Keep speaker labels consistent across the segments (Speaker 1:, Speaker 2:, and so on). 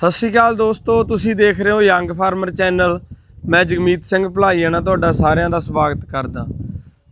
Speaker 1: ਸਤਿ ਸ਼੍ਰੀ ਅਕਾਲ ਦੋਸਤੋ, ਤੁਸੀਂ ਦੇਖ ਰਹੇ ਹੋ ਯੰਗ ਫਾਰਮਰ ਚੈਨਲ ਮੈਂ ਜਗਮੀਤ ਸਿੰਘ ਭਲਾਈਆਣਾ ਤੁਹਾਡਾ ਸਾਰਿਆਂ ਦਾ ਸਵਾਗਤ ਕਰਦਾ।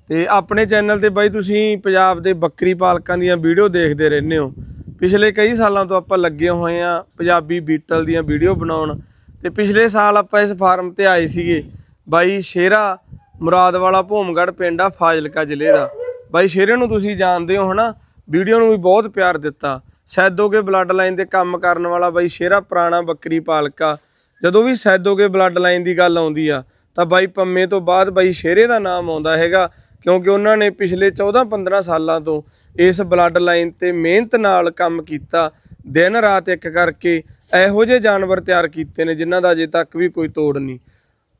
Speaker 1: ਤੇ ਆਪਣੇ ਚੈਨਲ ਤੇ ਬਾਈ ਤੁਸੀਂ ਪੰਜਾਬ ਦੇ ਬੱਕਰੀ ਪਾਲਕਾਂ ਦੀਆਂ ਵੀਡੀਓ ਦੇਖਦੇ ਰਹਿੰਦੇ ਹੋ। ਪਿਛਲੇ ਕਈ ਸਾਲਾਂ ਤੋਂ ਆਪਾਂ ਲੱਗੇ ਹੋਏ ਆ ਪੰਜਾਬੀ ਬੀਟਲ ਦੀਆਂ ਵੀਡੀਓ ਬਣਾਉਣ। ਤੇ ਪਿਛਲੇ ਸਾਲ ਆਪਾਂ ਇਸ ਫਾਰਮ ਤੇ ਆਏ ਸੀਗੇ। ਬਾਈ ਸ਼ੇਰਾ ਮੁਰਾਦ ਵਾਲਾ ਭੂਮਗੜ ਪਿੰਡ ਆ, ਫਾਜ਼ਿਲਕਾ ਜ਼ਿਲ੍ਹੇ ਦਾ। ਬਾਈ ਸ਼ੇਰੇ ਨੂੰ ਤੁਸੀਂ ਜਾਣਦੇ ਹੋ ਹਨਾ, ਵੀਡੀਓ ਨੂੰ ਵੀ ਬਹੁਤ ਪਿਆਰ ਦਿੱਤਾ। ਸੈਦੋਗੇ ਬਲੱਡ ਲਾਈਨ ਤੇ ਕੰਮ ਕਰਨ ਵਾਲਾ ਬਾਈ ਸ਼ੇਰਾ, ਪੁਰਾਣਾ ਬੱਕਰੀ ਪਾਲਕਾ। ਜਦੋਂ ਵੀ ਸੈਦੋਗੇ ਬਲੱਡ ਲਾਈਨ ਦੀ ਗੱਲ ਆਉਂਦੀ ਆ, ਤਾਂ ਬਾਈ ਪੰਮੇ ਤੋਂ ਬਾਅਦ ਬਾਈ ਸ਼ੇਰੇ ਦਾ ਨਾਮ ਆਉਂਦਾ ਹੈਗਾ, ਕਿਉਂਕਿ ਉਹਨਾਂ ਨੇ ਪਿਛਲੇ 14-15 ਸਾਲਾਂ ਤੋਂ ਇਸ ਬਲੱਡ ਲਾਈਨ ਤੇ ਮਿਹਨਤ ਨਾਲ ਕੰਮ ਕੀਤਾ, ਦਿਨ ਰਾਤ ਇੱਕ ਕਰਕੇ ਇਹੋ ਜਿਹੇ ਜਾਨਵਰ ਤਿਆਰ ਕੀਤੇ ਨੇ ਜਿਨ੍ਹਾਂ ਦਾ ਅਜੇ ਤੱਕ ਵੀ ਕੋਈ ਤੋੜ ਨਹੀਂ।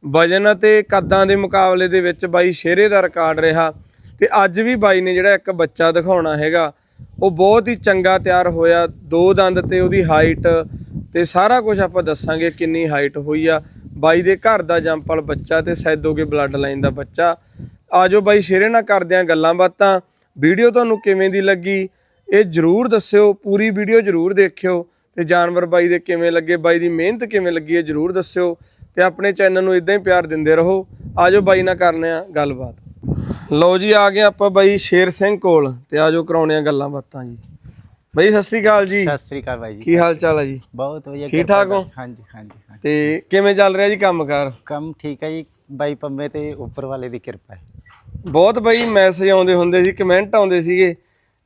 Speaker 1: ਵਜਨ ਅਤੇ ਕੱਦਾਂ ਦੇ ਮੁਕਾਬਲੇ ਦੇ ਵਿੱਚ ਬਾਈ ਸ਼ੇਰੇ ਦਾ ਰਿਕਾਰਡ ਰਿਹਾ, ਤੇ ਅੱਜ ਵੀ ਬਾਈ ਨੇ ਜਿਹੜਾ ਇੱਕ ਬੱਚਾ ਦਿਖਾਉਣਾ ਹੈਗਾ ਉਹ ਬਹੁਤ ਹੀ ਚੰਗਾ ਤਿਆਰ ਹੋਇਆ, ਦੋ ਦੰਦ ਤੇ ਉਹਦੀ ਹਾਈਟ ਤੇ ਸਾਰਾ ਕੁਝ ਆਪਾਂ ਦੱਸਾਂਗੇ ਕਿੰਨੀ ਹਾਈਟ ਹੋਈ ਆ। ਬਾਈ ਦੇ ਘਰ ਦਾ ਜੰਪਲ ਬੱਚਾ ਤੇ ਸੈਦੋਗੇ ਬਲੱਡ ਲਾਈਨ ਦਾ ਬੱਚਾ। ਆਜੋ ਬਾਈ ਸ਼ੇਰੇ ਨਾਲ ਕਰਦੇ ਆਂ ਗੱਲਾਂ ਬਾਤਾਂ। ਵੀਡੀਓ ਤੁਹਾਨੂੰ ਕਿਵੇਂ ਦੀ ਲੱਗੀ ਇਹ ਜਰੂਰ ਦੱਸਿਓ, ਪੂਰੀ ਵੀਡੀਓ ਜਰੂਰ ਦੇਖਿਓ। ਤੇ ਜਾਨਵਰ ਬਾਈ ਦੇ ਕਿਵੇਂ ਲੱਗੇ, ਬਾਈ ਦੀ ਮਿਹਨਤ ਕਿਵੇਂ ਲੱਗੀ ਇਹ ਜਰੂਰ ਦੱਸਿਓ। ਤੇ ਆਪਣੇ ਚੈਨਲ ਨੂੰ ਇਦਾਂ ਹੀ ਪਿਆਰ ਦਿੰਦੇ ਰਹੋ। ਆਜੋ ਬਾਈ ਨਾਲ ਕਰਨੇ ਆ ਗੱਲਬਾਤ। ਲਓ ਜੀ ਆ ਗਏ ਆਪਾਂ ਬਾਈ ਸ਼ੇਰ ਸਿੰਘ ਕੋਲ ਤੇ ਆਜੋ ਕਰਾਉਣੇ ਆ ਗੱਲਾਂ ਬਾਤਾਂ ਜੀ। ਬਾਈ ਸਤਿ ਸ੍ਰੀ ਅਕਾਲ ਜੀ।
Speaker 2: ਸਤਿ ਸ੍ਰੀ ਅਕਾਲ ਬਾਈ ਜੀ
Speaker 1: ਕੀ ਹਾਲ ਚਾਲ ਹੈ ਜੀ?
Speaker 2: ਬਹੁਤ ਵਧੀਆ
Speaker 1: ਠੀਕ ਠਾਕ ਹੋ?
Speaker 2: ਹਾਂਜੀ ਹਾਂਜੀ ਹਾਂਜੀ।
Speaker 1: ਤੇ ਕਿਵੇਂ ਚੱਲ ਰਿਹਾ ਜੀ ਕੰਮਕਾਰ?
Speaker 2: ਕੰਮ ਠੀਕ ਹੈ ਜੀ ਬਾਈ ਪੰਮੇ ਤੇ ਉੱਪਰ ਵਾਲੇ ਦੀ ਕਿਰਪਾ ਹੈ।
Speaker 1: ਬਹੁਤ ਬਾਈ ਮੈਸੇਜ ਆਉਂਦੇ ਹੁੰਦੇ ਸੀ ਕਮੈਂਟ ਆਉਂਦੇ ਸੀਗੇ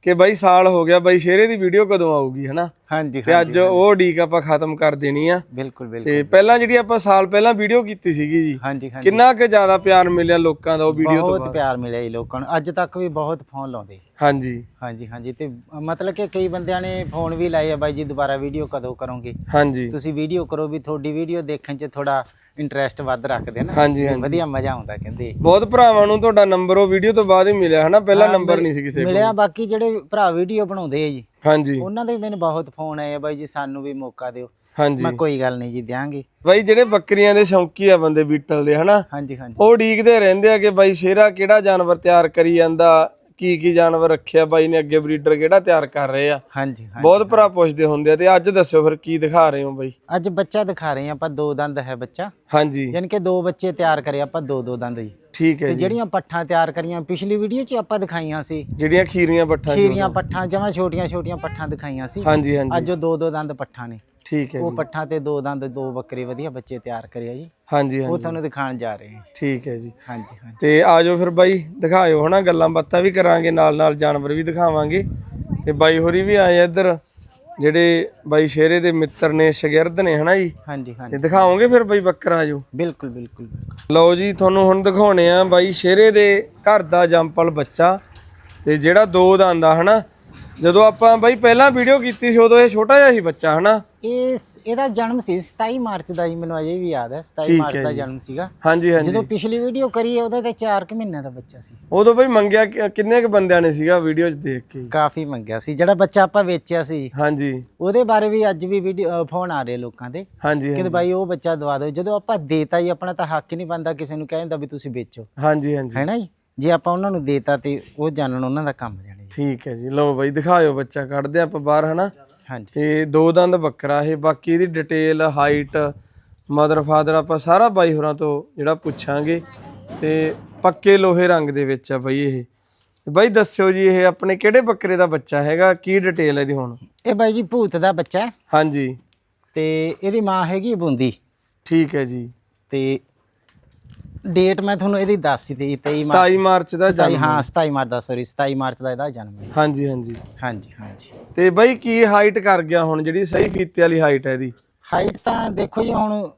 Speaker 1: ਕਿ ਬਾਈ ਸਾਲ ਹੋ ਗਿਆ ਬਾਈ ਸ਼ੇਰੇ ਦੀ ਵੀਡੀਓ ਕਦੋਂ ਆਊਗੀ ਹਨਾ?
Speaker 2: ਹਾਂਜੀ
Speaker 1: ਤੇ ਅੱਜ ਉਹ ਉਡੀਕ ਆਪਾਂ ਖਤਮ ਕਰ ਦੇਣੀ ਆ।
Speaker 2: ਬਿਲਕੁਲ ਬਿਲਕੁਲ।
Speaker 1: ਤੇ ਪਹਿਲਾਂ ਜਿਹੜੀ ਆਪਾਂ ਸਾਲ ਪਹਿਲਾਂ ਵੀਡੀਓ ਕੀਤੀ ਸੀਗੀ ਜੀ
Speaker 2: ਹਾਂਜੀ ਹਾਂਜੀ।
Speaker 1: ਕਿੰਨਾ ਕੁ ਜ਼ਿਆਦਾ ਪਿਆਰ ਮਿਲਿਆ ਲੋਕਾਂ ਦਾ ਉਹ ਵੀਡੀਓ ਤੋਂ
Speaker 2: ਬਹੁਤ ਪਿਆਰ ਮਿਲਿਆ ਜੀ ਲੋਕਾਂ ਨੂੰ। ਅੱਜ ਤੱਕ ਵੀ ਬਹੁਤ ਫੋਨ ਲਾਉਂਦੇ।
Speaker 1: ਹਾਂਜੀ।
Speaker 2: ਹਾਂਜੀ ਹਾਂਜੀ। ਤੇ ਮਤਲਬ ਕਿ ਕਈ ਬੰਦਿਆਂ ਨੇ ਫੋਨ ਵੀ ਲਾਏ ਆ ਬਾਈ ਜੀ ਦੁਬਾਰਾ ਵੀਡੀਓ ਕਦੋਂ ਕਰੋਗੇ?
Speaker 1: ਹਾਂਜੀ।
Speaker 2: ਤੁਸੀਂ ਵੀਡੀਓ ਕਰੋ ਵੀ ਤੁਹਾਡੀ ਵੀਡੀਓ ਦੇਖਣ 'ਚ ਥੋੜਾ ਇੰਟਰਸਟ ਵੱਧ ਰੱਖਦੇ ਨਾ।
Speaker 1: ਹਾਂਜੀ ਹਾਂਜੀ।
Speaker 2: ਵਧੀਆ ਮਜ਼ਾ ਆਉਂਦਾ ਕਹਿੰਦੇ।
Speaker 1: ਬਹੁਤ ਭਰਾਵਾਂ ਨੂੰ ਤੁਹਾਡਾ ਨੰਬਰ ਉਹ ਵੀਡੀਓ ਤੋਂ ਬਾਅਦ ਹੀ ਮਿਲਿਆ ਹਨਾ? ਪਹਿਲਾਂ ਨੰਬਰ ਨਹੀਂ ਸੀ ਕਿਸੇ ਕੋਲ।
Speaker 2: ਮਿਲਿਆ ਬਾਕੀ ਜਿਹੜੇ ਭਰਾ ਵੀਡੀਓ ਬਣਾਉਂਦੇ ਆ ਜੀ
Speaker 1: ਹਾਂਜੀ।
Speaker 2: ਉਹਨਾਂ ਦੇ ਵੀ ਮੈਨੂੰ ਬਹੁਤ ਫੋਨ ਆਏ ਆ ਬਾਈ ਜੀ ਸਾਨੂੰ ਵੀ ਮੌਕਾ ਦਿਓ।
Speaker 1: ਹਾਂਜੀ।
Speaker 2: ਮੈਂ ਕੋਈ ਗੱਲ ਨਹੀਂ ਜੀ ਦਿਆਂਗੇ।
Speaker 1: ਬਾਈ ਜਿਹੜੇ ਬੱਕਰੀਆਂ ਦੇ ਸ਼ੌਂਕੀ ਆ ਬੰਦੇ ਬੀਟਲ ਦੇ ਹਨਾ?
Speaker 2: ਹਾਂਜੀ ਹਾਂਜੀ।
Speaker 1: ਉਹ ਉਡੀਕਦੇ ਰਹਿੰਦੇ ਆ ਕਿ ਬਾਈ ਸ਼ੇਰਾ ਕਿਹੜਾ ਜਾਨਵਰ ਤਿਆਰ ਕਰੀ ਜਾਂਦਾ? ਕੀ ਕੀ ਜਾਨਵਰ ਰੱਖਿਆ? ਬਾਈ ਨੇ ਅੱਗੇ ਬਰੀਡਰ ਕਿਹੜਾ ਤਿਆਰ ਕਰ ਰਹੇ ਆ?
Speaker 2: ਹਾਂਜੀ ਹਾਂਜੀ
Speaker 1: ਬਹੁਤ ਭਰਾ ਪੁੱਛਦੇ ਹੁੰਦੇ ਆ ਤੇ ਅੱਜ ਦੱਸਿਓ ਫਿਰ ਕੀ ਦਿਖਾ ਰਹੇ ਹੋ ਬਾਈ?
Speaker 2: ਅੱਜ ਬੱਚਾ ਦਿਖਾ ਰਹੇ ਹਾਂ ਆਪਾਂ ਦੋ ਦੰਦ ਹੈ ਬੱਚਾ।
Speaker 1: ਹਾਂਜੀ।
Speaker 2: ਯਾਨੀ ਕਿ ਦੋ ਬੱਚੇ ਤਿਆਰ ਕਰੇ ਆਪਾਂ ਦੋ ਦੋ ਦੰਦ ਜੀ।
Speaker 1: ਠੀਕ ਹੈ
Speaker 2: ਤੇ
Speaker 1: ਜੀ।
Speaker 2: ਜਿਹੜੀਆਂ ਪੱਠਾਂ ਤਿਆਰ ਕਰੀਆਂ ਪਿਛਲੀ ਵੀਡੀਓ 'ਚ ਆਪਾਂ ਦਿਖਾਈਆਂ ਸੀ।
Speaker 1: ਜਿਹੜੀਆਂ ਖੀਰੀਆਂ ਪੱਠਾਂ ਜੀ
Speaker 2: ਖੀਰੀਆਂ ਪੱਠਾਂ ਜਮਾਂ ਛੋਟੀਆਂ ਛੋਟੀਆਂ ਪੱਠਾਂ ਦਿਖਾਈਆਂ ਸੀ।
Speaker 1: ਹਾਂਜੀ ਹਾਂਜੀ।
Speaker 2: ਅੱਜ ਉਹ ਦੋ ਦੋ ਦੰਦ ਪੱਠਾਂ ਨੇ।
Speaker 1: ਠੀਕ ਹੈ
Speaker 2: ਉਹ
Speaker 1: ਜੀ।
Speaker 2: ਪੱਠਾਂ ਤੇ ਦੋ ਦੰਦ ਦੋ ਬੱਕਰੇ ਵਧੀਆ ਬੱਚੇ ਤਿਆਰ ਕਰੇ ਆ ਜੀ।
Speaker 1: ਹਾਂਜੀ
Speaker 2: ਉਹ
Speaker 1: ਹਾਂਜੀ।
Speaker 2: ਤੁਹਾਨੂੰ ਦਿਖਾਉਣ ਜਾ ਰਹੇ ਹਾਂ।
Speaker 1: ਠੀਕ ਹੈ ਜੀ।
Speaker 2: ਹਾਂਜੀ ਹਾਂਜੀ।
Speaker 1: ਤੇ ਆਜੋ ਫਿਰ ਬਾਈ ਦਿਖਾਇਓ ਹਨਾ ਗੱਲਾਂ ਬਾਤਾਂ ਵੀ ਕਰਾਂਗੇ ਨਾਲ ਨਾਲ ਜਾਨਵਰ ਵੀ ਦਿਖਾਵਾਂਗੇ। ਤੇ ਬਾਈ ਹੋਰੀ ਵੀ ਆਏ ਆ ਇੱਧਰ। ਜਿਹੜੇ ਬਾਈ ਸ਼ੇਰੇ ਦੇ ਮਿੱਤਰ ਨੇ ਸ਼ਾਗਿਰਦ ਨੇ ਹਨਾ ਜੀ?
Speaker 2: ਹਾਂਜੀ ਹਾਂਜੀ।
Speaker 1: ਦਿਖਾਓਗੇ ਫਿਰ ਬਾਈ ਬੱਕਰਾ ਆਜੋ
Speaker 2: ਬਿਲਕੁਲ ਬਿਲਕੁਲ ਬਿਲਕੁਲ।
Speaker 1: ਲਓ ਜੀ ਤੁਹਾਨੂੰ ਹੁਣ ਦਿਖਾਉਣੇ ਆ ਬਾਈ ਸ਼ੇਰੇ ਦੇ ਘਰ ਦਾ ਜੰਪਲ ਬੱਚਾ ਤੇ ਜਿਹੜਾ ਦੋ ਦੰਦ ਆ ਹਨਾ? ਜਦੋਂ ਆਪਾਂ ਬਾਈ ਪਹਿਲਾਂ ਵੀਡੀਓ ਕੀਤੀ ਸੀ ਉਦੋਂ ਇਹ ਛੋਟਾ ਜਿਹਾ ਸੀ ਬੱਚਾ ਹਨਾ?
Speaker 2: ਇਹ ਇਹਦਾ ਜਨਮ ਸੀ 27 ਮਾਰਚ ਦਾ ਜੀ ਮੈਨੂੰ ਅਜੇ ਵੀ ਯਾਦ ਹੈ 27
Speaker 1: ਠੀਕ
Speaker 2: ਮਾਰਚ
Speaker 1: ਹੈ
Speaker 2: ਦਾ। ਜਨਮ ਸੀਗਾ।
Speaker 1: ਹਾਂਜੀ ਹਾਂਜੀ।
Speaker 2: ਜਦੋਂ ਪਿਛਲੀ ਵੀਡੀਓ ਕਰੀ ਉਹਦੇ ਤੇ 4 ਕੁ ਮਹੀਨਿਆਂ ਦਾ ਬੱਚਾ ਸੀ।
Speaker 1: ਉਦੋਂ ਬਾਈ ਮੰਗਿਆ ਕਿੰਨੇ ਕ ਬੰਦਿਆਂ ਨੇ ਸੀਗਾ ਵੀਡੀਓ 'ਚ ਦੇਖ ਕੇ?
Speaker 2: ਕਾਫੀ ਮੰਗਿਆ ਸੀ। ਜਿਹੜਾ ਬੱਚਾ ਆਪਾਂ ਵੇਚਿਆ ਸੀ
Speaker 1: ਹਾਂਜੀ।
Speaker 2: ਉਹਦੇ ਬਾਰੇ ਵੀ ਅੱਜ ਵੀ ਵੀਡੀਓ ਫੋਨ ਆ ਰਹੇ ਲੋਕਾਂ ਦੇ
Speaker 1: ਹਾਂਜੀ
Speaker 2: ਕਿ ਭਾਈ ਉਹ ਬੱਚਾ ਦਵਾ ਦਿਓ। ਜਦੋਂ ਆਪਾਂ ਦੇਤਾ ਹੀ ਆਪਣਾ ਤਾਂ ਹੱਕ ਹੀ ਨਹੀਂ ਬਣਦਾ ਕਿਸੇ ਨੂੰ ਕਹਿੰਦਾ ਵੀ ਤੁਸੀਂ ਵੇਚੋ।
Speaker 1: ਹਾਂਜੀ ਹਾਂਜੀ।
Speaker 2: ਹੈ ਨਾ ਜੀ? ਜੇ ਆਪਾਂ ਉਹਨਾਂ ਨੂੰ ਦੇਤਾ ਤੇ ਉਹ ਜਾਣਨ ਉਹਨਾਂ ਦਾ ਕੰਮ ਜਾਣੇ
Speaker 1: ਠੀਕ ਹੈ ਜੀ। ਲਓ ਬਾਈ ਦਿਖਾਇਓ ਬੱਚਾ। ਕੱਢਦੇ ਆਪਾਂ ਬਾਹਰ ਹਨਾ
Speaker 2: ਹਾਂਜੀ।
Speaker 1: ਤੇ ਦੋ ਦੰਦ ਬੱਕਰਾ ਇਹ ਬਾਕੀ ਇਹਦੀ ਡਿਟੇਲ ਹਾਈਟ ਮਦਰ ਫਾਦਰ ਆਪਾਂ ਸਾਰਾ ਬਾਈ ਹੋਰਾਂ ਤੋਂ ਜਿਹੜਾ ਪੁੱਛਾਂਗੇ। ਤੇ ਪੱਕੇ ਲੋਹੇ ਰੰਗ ਦੇ ਵਿੱਚ ਆ ਬਾਈ ਇਹ। ਬਾਈ ਦੱਸਿਓ ਜੀ ਇਹ ਆਪਣੇ ਕਿਹੜੇ ਬੱਕਰੇ ਦਾ ਬੱਚਾ ਹੈਗਾ? ਕੀ ਡਿਟੇਲ ਹੈ ਇਹਦੀ ਹੁਣ?
Speaker 2: ਇਹ ਬਾਈ ਜੀ ਭੂਤ ਦਾ ਬੱਚਾ ਹੈ।
Speaker 1: ਹਾਂਜੀ।
Speaker 2: ਤੇ ਇਹਦੀ ਮਾਂ ਹੈਗੀ ਬੂੰਦੀ।
Speaker 1: ਠੀਕ ਹੈ ਜੀ।
Speaker 2: ਤੇ ਡੇਟ ਮੈਂ ਤੁਹਾਨੂੰ ਇਹਦੀ ਦੱਸ ਹੀ ਦਿੱਤੀ 23 ਮਾਰਚ।
Speaker 1: 27 ਮਾਰਚ ਦਾ
Speaker 2: 27
Speaker 1: ਜਨਮ
Speaker 2: ਹਾਂ। 27 ਮਾਰਚ ਦਾ ਸੌਰੀ 27 ਮਾਰਚ ਦਾ ਇਹਦਾ ਜਨਮ ਹੈ।
Speaker 1: ਹਾਂਜੀ ਹਾਂਜੀ।
Speaker 2: ਹਾਂਜੀ ਹਾਂਜੀ।
Speaker 1: ਤੇ ਬਾਈ ਕੀ ਹਾਈਟ ਕਰ ਗਿਆ ਹੁਣ ਜਿਹੜੀ ਸਹੀ ਫੀਤੇ ਵਾਲੀ ਹਾਈਟ ਹੈ ਇਹਦੀ?
Speaker 2: ਹਾਈਟ ਤਾਂ ਦੇਖੋ ਜੀ ਹੁਣ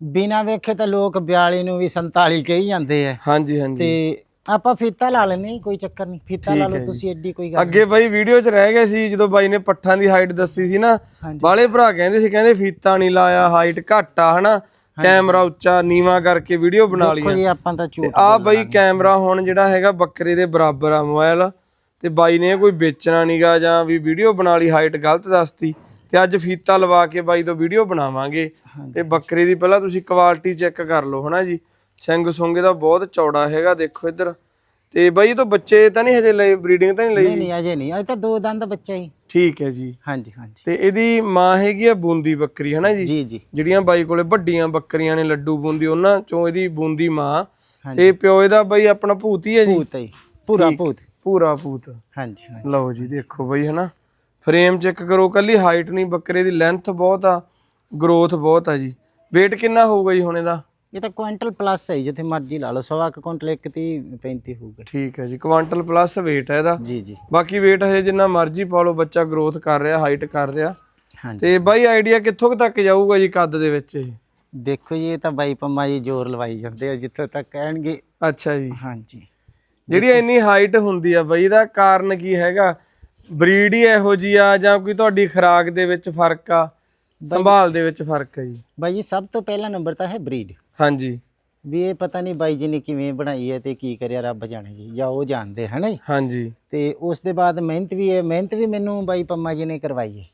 Speaker 2: ਬਿਨਾ ਵੇਖੇ ਤਾਂ ਲੋਕ 42 ਨੂੰ ਵੀ 47 ਕਹੀ ਜਾਂਦੇ ਆ।
Speaker 1: ਹਾਂਜੀ ਹਾਂਜੀ।
Speaker 2: ਤੇ ਆਪਾਂ ਫੀਤਾ ਲਾ ਲੈਨੇ ਕੋਈ ਚੱਕਰ ਨਹੀਂ। ਫੀਤਾ ਲਾ
Speaker 1: ਠੀਕ
Speaker 2: ਲਓ
Speaker 1: ਜੀ।
Speaker 2: ਤੁਸੀਂ ਐਡੀ ਕੋਈ ਗੱਲ
Speaker 1: ਅੱਗੇ ਬਾਈ ਵੀਡੀਓ 'ਚ ਰਹਿ ਗਏ ਸੀ ਜਦੋਂ ਬਾਈ ਨੇ ਪੱਠਾਂ ਦੀ ਹਾਈਟ ਦੱਸੀ ਸੀ ਨਾ
Speaker 2: ਹਾਂਜੀ।
Speaker 1: ਬਾਲੇ ਭਰਾ ਕਹਿੰਦੇ ਸੀ ਕਹਿੰਦੇ ਫੀਤਾ ਨਹੀਂ ਲਾਇਆ ਹਾਈਟ ਘੱਟ ਆ ਹਨਾ? ਕੈਮਰਾ ਉੱਚਾ ਨੀਵਾ ਕਰਕੇ ਵੀਡੀਓ ਬਣਾ
Speaker 2: ਦੇਖੋ
Speaker 1: ਲਈ
Speaker 2: ਜੀ ਆਪਾਂ ਤਾਂ ਝੂਠ
Speaker 1: ਆ ਬਾਈ ਕੈਮਰਾ ਹੁਣ ਜਿਹੜਾ ਹੈਗਾ ਬੱਕਰੇ ਦੇ ਬਰਾਬਰ ਆ ਮੋਬਾਈਲ। ਤੇ ਬਾਈ ਨੇ ਕੋਈ ਵੇਚਣਾ ਨਹੀਂਗਾ ਜਾਂ ਵੀ ਵੀਡੀਓ ਬਣਾ ਲਈ ਹਾਈਟ ਗਲਤ ਦੱਸਤੀ। ਤੇ ਅੱਜ ਫੀਤਾ ਲਵਾ ਕੇ ਬਾਈ ਤੋਂ ਵੀਡੀਓ ਬਣਾਵਾਂਗੇ। ਤੇ ਬੱਕਰੇ ਦੀ ਪਹਿਲਾਂ ਤੁਸੀਂ ਕੁਆਲਿਟੀ ਚੈੱਕ ਕਰ ਲਓ ਹਨਾ ਜੀ? ਸਿੰਘ ਸੁੰਗੇ ਦਾ ਬਹੁਤ ਚੌੜਾ ਹੈਗਾ ਦੇਖੋ ਇੱਧਰ। ਤੇ ਬਾਈ ਇਹ ਤਾਂ ਬੱਚੇ ਤਾਂ ਨਹੀਂ ਹਜੇ ਲਏ ਬਰੀਡਿੰਗ ਤਾਂ ਨਹੀਂ
Speaker 2: ਨਹੀਂ
Speaker 1: ਲਈ
Speaker 2: ਨਹੀਂ ਅਜੇ ਨਹੀਂ। ਅਜੇ ਤਾਂ ਦੋ ਦੰਦ ਬੱਚਾ ਹੀ।
Speaker 1: ਠੀਕ ਹੈ ਜੀ।
Speaker 2: ਹਾਂਜੀ ਹਾਂਜੀ।
Speaker 1: ਤੇ ਇਹਦੀ ਮਾਂ ਹੈਗੀ ਆ ਬੂੰਦੀ ਬੱਕਰੀ ਹਨਾ ਜੀ?
Speaker 2: ਜੀ ਜੀ।
Speaker 1: ਜਿਹੜੀਆਂ ਬਾਈ ਕੋਲੇ ਵੱਡੀਆਂ ਬੱਕਰੀਆਂ ਨੇ ਲੱਡੂ ਬੂੰਦੀ ਉਹਨਾਂ ਚੋਂ ਇਹਦੀ ਬੂੰਦੀ ਮਾਂ।
Speaker 2: ਹਾਂਜੀ।
Speaker 1: ਤੇ ਪਿਓ ਇਹਦਾ ਬਾਈ ਆਪਣਾ ਭੂਤੀ ਹੈ ਜੀ?
Speaker 2: ਭੂਤ ਹੈ ਪੂਰਾ ਭੂਤ।
Speaker 1: ਪੂਰਾ ਭੂਤ।
Speaker 2: ਹਾਂਜੀ ਹਾਂਜੀ।
Speaker 1: ਲਓ ਜੀ ਦੇਖੋ ਬਾਈ ਹਨਾ? ਫਰੇਮ ਚੈੱਕ ਕਰੋ ਕੱਲੀ ਹਾਈਟ ਨਹੀਂ ਬੱਕਰੇ ਦੀ ਲੈਂਥ ਬਹੁਤ ਆ ਗਰੋਥ ਬਹੁਤ ਆ ਜੀ। weight ਕਿੰਨਾ ਹੋਊਗਾ ਜੀ ਹੁਣ ਇਹਦਾ?
Speaker 2: ਇਹ ਤਾਂ ਕੁਇੰਟਲ ਪਲੱਸ ਹੈ ਜਿੱਥੇ ਮਰਜ਼ੀ ਲਾ ਲਓ ਸਵਾ ਕੁ ਕੁਇੰਟਲ ਇੱਕ ਤੀਹ 35 ਹੋਊਗਾ
Speaker 1: ਠੀਕ ਹੈ ਜੀ ਕੁਆਂਟਲ ਪਲੱਸ weight ਹੈ ਇਹਦਾ।
Speaker 2: ਜੀ ਜੀ।
Speaker 1: ਬਾਕੀ weight ਹਜੇ ਜਿੰਨਾ ਮਰਜ਼ੀ ਪਾ ਲਓ ਬੱਚਾ ਗਰੋਥ ਕਰ ਰਿਹਾ ਹਾਈਟ ਕਰ ਰਿਹਾ।
Speaker 2: ਹਾਂਜੀ।
Speaker 1: ਤੇ ਬਾਈ ਆਈਡੀਆ ਕਿੱਥੋਂ ਕੁ ਤੱਕ ਜਾਊਗਾ ਜੀ ਕੱਦ ਦੇ ਵਿੱਚ ਇਹ?
Speaker 2: ਦੇਖੋ ਜੀ ਇਹ ਤਾਂ ਬਾਈ ਪੰਮਾ ਜੀ ਜ਼ੋਰ ਲਵਾਈ ਜਾਂਦੇ ਆ ਜਿੱਥੇ ਤੱਕ ਕਹਿਣਗੇ।
Speaker 1: ਅੱਛਾ ਜੀ।
Speaker 2: ਹਾਂਜੀ।
Speaker 1: ਜਿਹੜੀ ਇੰਨੀ ਹਾਈਟ ਹੁੰਦੀ ਆ ਬਈ ਦਾ ਕਾਰਨ ਕੀ ਹੈਗਾ? ਬਰੀਡ ਹੀ ਇਹੋ ਜੀ ਆ ਜਾਂ ਕੋਈ ਤੁਹਾਡੀ ਖੁਰਾਕ ਦੇ ਵਿੱਚ ਫ਼ਰਕ ਆ? ਸੰਭਾਲ ਦੇ ਵਿੱਚ ਫ਼ਰਕ ਹੈ ਜੀ।
Speaker 2: ਬਾਈ ਜੀ ਸਭ ਤੋਂ ਪਹਿਲਾ ਨੰਬਰ ਤਾਂ ਹੈ ਬਰੀਡ
Speaker 1: ਹਾਂਜੀ।
Speaker 2: ਵੀ ਇਹ ਪਤਾ ਨਹੀਂ ਬਾਈ ਜੀ ਨੇ ਕਿਵੇਂ ਬਣਾਈ ਹੈ ਤੇ ਕੀ ਕਰਿਆ ਰੱਬ ਜਾਣੇ ਜੀ ਜਾਂ ਉਹ ਜਾਣਦੇ ਹਨ ਜੀ?
Speaker 1: ਹਾਂਜੀ।
Speaker 2: ਤੇ ਉਸ ਦੇ ਬਾਅਦ ਮਿਹਨਤ ਵੀ ਹੈ ਮਿਹਨਤ ਵੀ ਮੈਨੂੰ ਬਾਈ ਪੰਮਾ ਜੀ ਨੇ ਕਰਵਾਈ ਹੈ।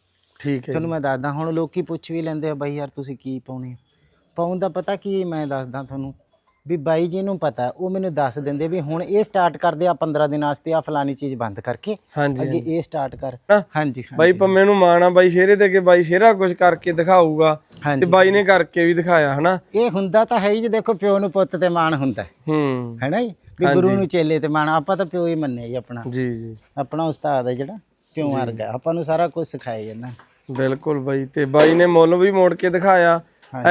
Speaker 1: ਠੀਕ ਹੈ
Speaker 2: ਤੁਹਾਨੂੰ ਮੈਂ ਦੱਸਦਾ ਹੁਣ ਲੋਕੀ ਪੁੱਛ ਵੀ ਲੈਂਦੇ ਆ ਬਾਈ ਯਾਰ ਤੁਸੀਂ ਕੀ ਪਾਉਣੇ ਆ? ਪਾਉਣ ਦਾ ਪਤਾ ਕੀ ਮੈਂ ਦੱਸਦਾ ਤੁਹਾਨੂੰ। ਵੀ ਬਾਈ ਜੀ ਨੂੰ ਪਤਾ ਉਹ ਮੈਨੂੰ ਦੱਸ ਦਿੰਦੇ ਵੀ ਹੁਣ ਇਹ ਸਟਾਰਟ ਕਰਦੇ ਆ 15 ਦਿਨ ਵਾਸਤੇ ਆ ਫਲਾਨੀ ਚੀਜ਼ ਬੰਦ ਕਰਕੇ।
Speaker 1: ਹਾਂਜੀ
Speaker 2: ਅੱਗੇ। ਇਹ ਸਟਾਰਟ ਕਰ। ਹਾਂਜੀ ਹਾਂਜੀ।
Speaker 1: ਬਾਈ ਪੰਮੇ ਨੂੰ ਮਾਣ ਆ ਬਾਈ ਸ਼ੇਰੇ ਤੇ ਕਿ ਬਾਈ ਸ਼ੇਰਾ ਕੁਝ ਕਰਕੇ ਦਿਖਾਊਗਾ ਤੇ
Speaker 2: ਹਾਂਜੀ।
Speaker 1: ਬਾਈ ਨੇ ਕਰਕੇ ਵੀ ਦਿਖਾਇਆ ਹਨਾ?
Speaker 2: ਇਹ ਹੁੰਦਾ ਤਾਂ ਹੈ ਹੀ ਜੀ ਦੇਖੋ ਪਿਓ ਨੂੰ ਪੁੱਤ ਤੇ ਮਾਣ ਹੁੰਦਾ। ਹੈ।
Speaker 1: ਹੂੰ
Speaker 2: ਹੈਨਾ ਜੀ? ਵੀ ਗੁਰੂ ਨੂੰ ਚੇਲੇ ਤੇ ਮਾਣ ਆਪਾਂ ਤਾਂ ਪਿਓ ਹੀ ਮੰਨੇ ਜੀ ਆਪਣਾ।
Speaker 1: ਜੀ ਜੀ।
Speaker 2: ਆਪਣਾ ਉਸਤਾਦ ਹੈ ਜਿਹੜਾ ਪਿਓ ਵਰਗਾ। ਆਪਾਂ ਨੂੰ ਸਾਰਾ ਕੁਝ ਸਿਖਾਇਆ ਜਾਂਦਾ।
Speaker 1: ਬਿਲਕੁਲ ਬਾਈ ਤੇ ਬਾਈ ਨੇ ਮੁੱਲ ਵੀ ਮੋੜ ਕੇ ਦਿਖਾਇਆ।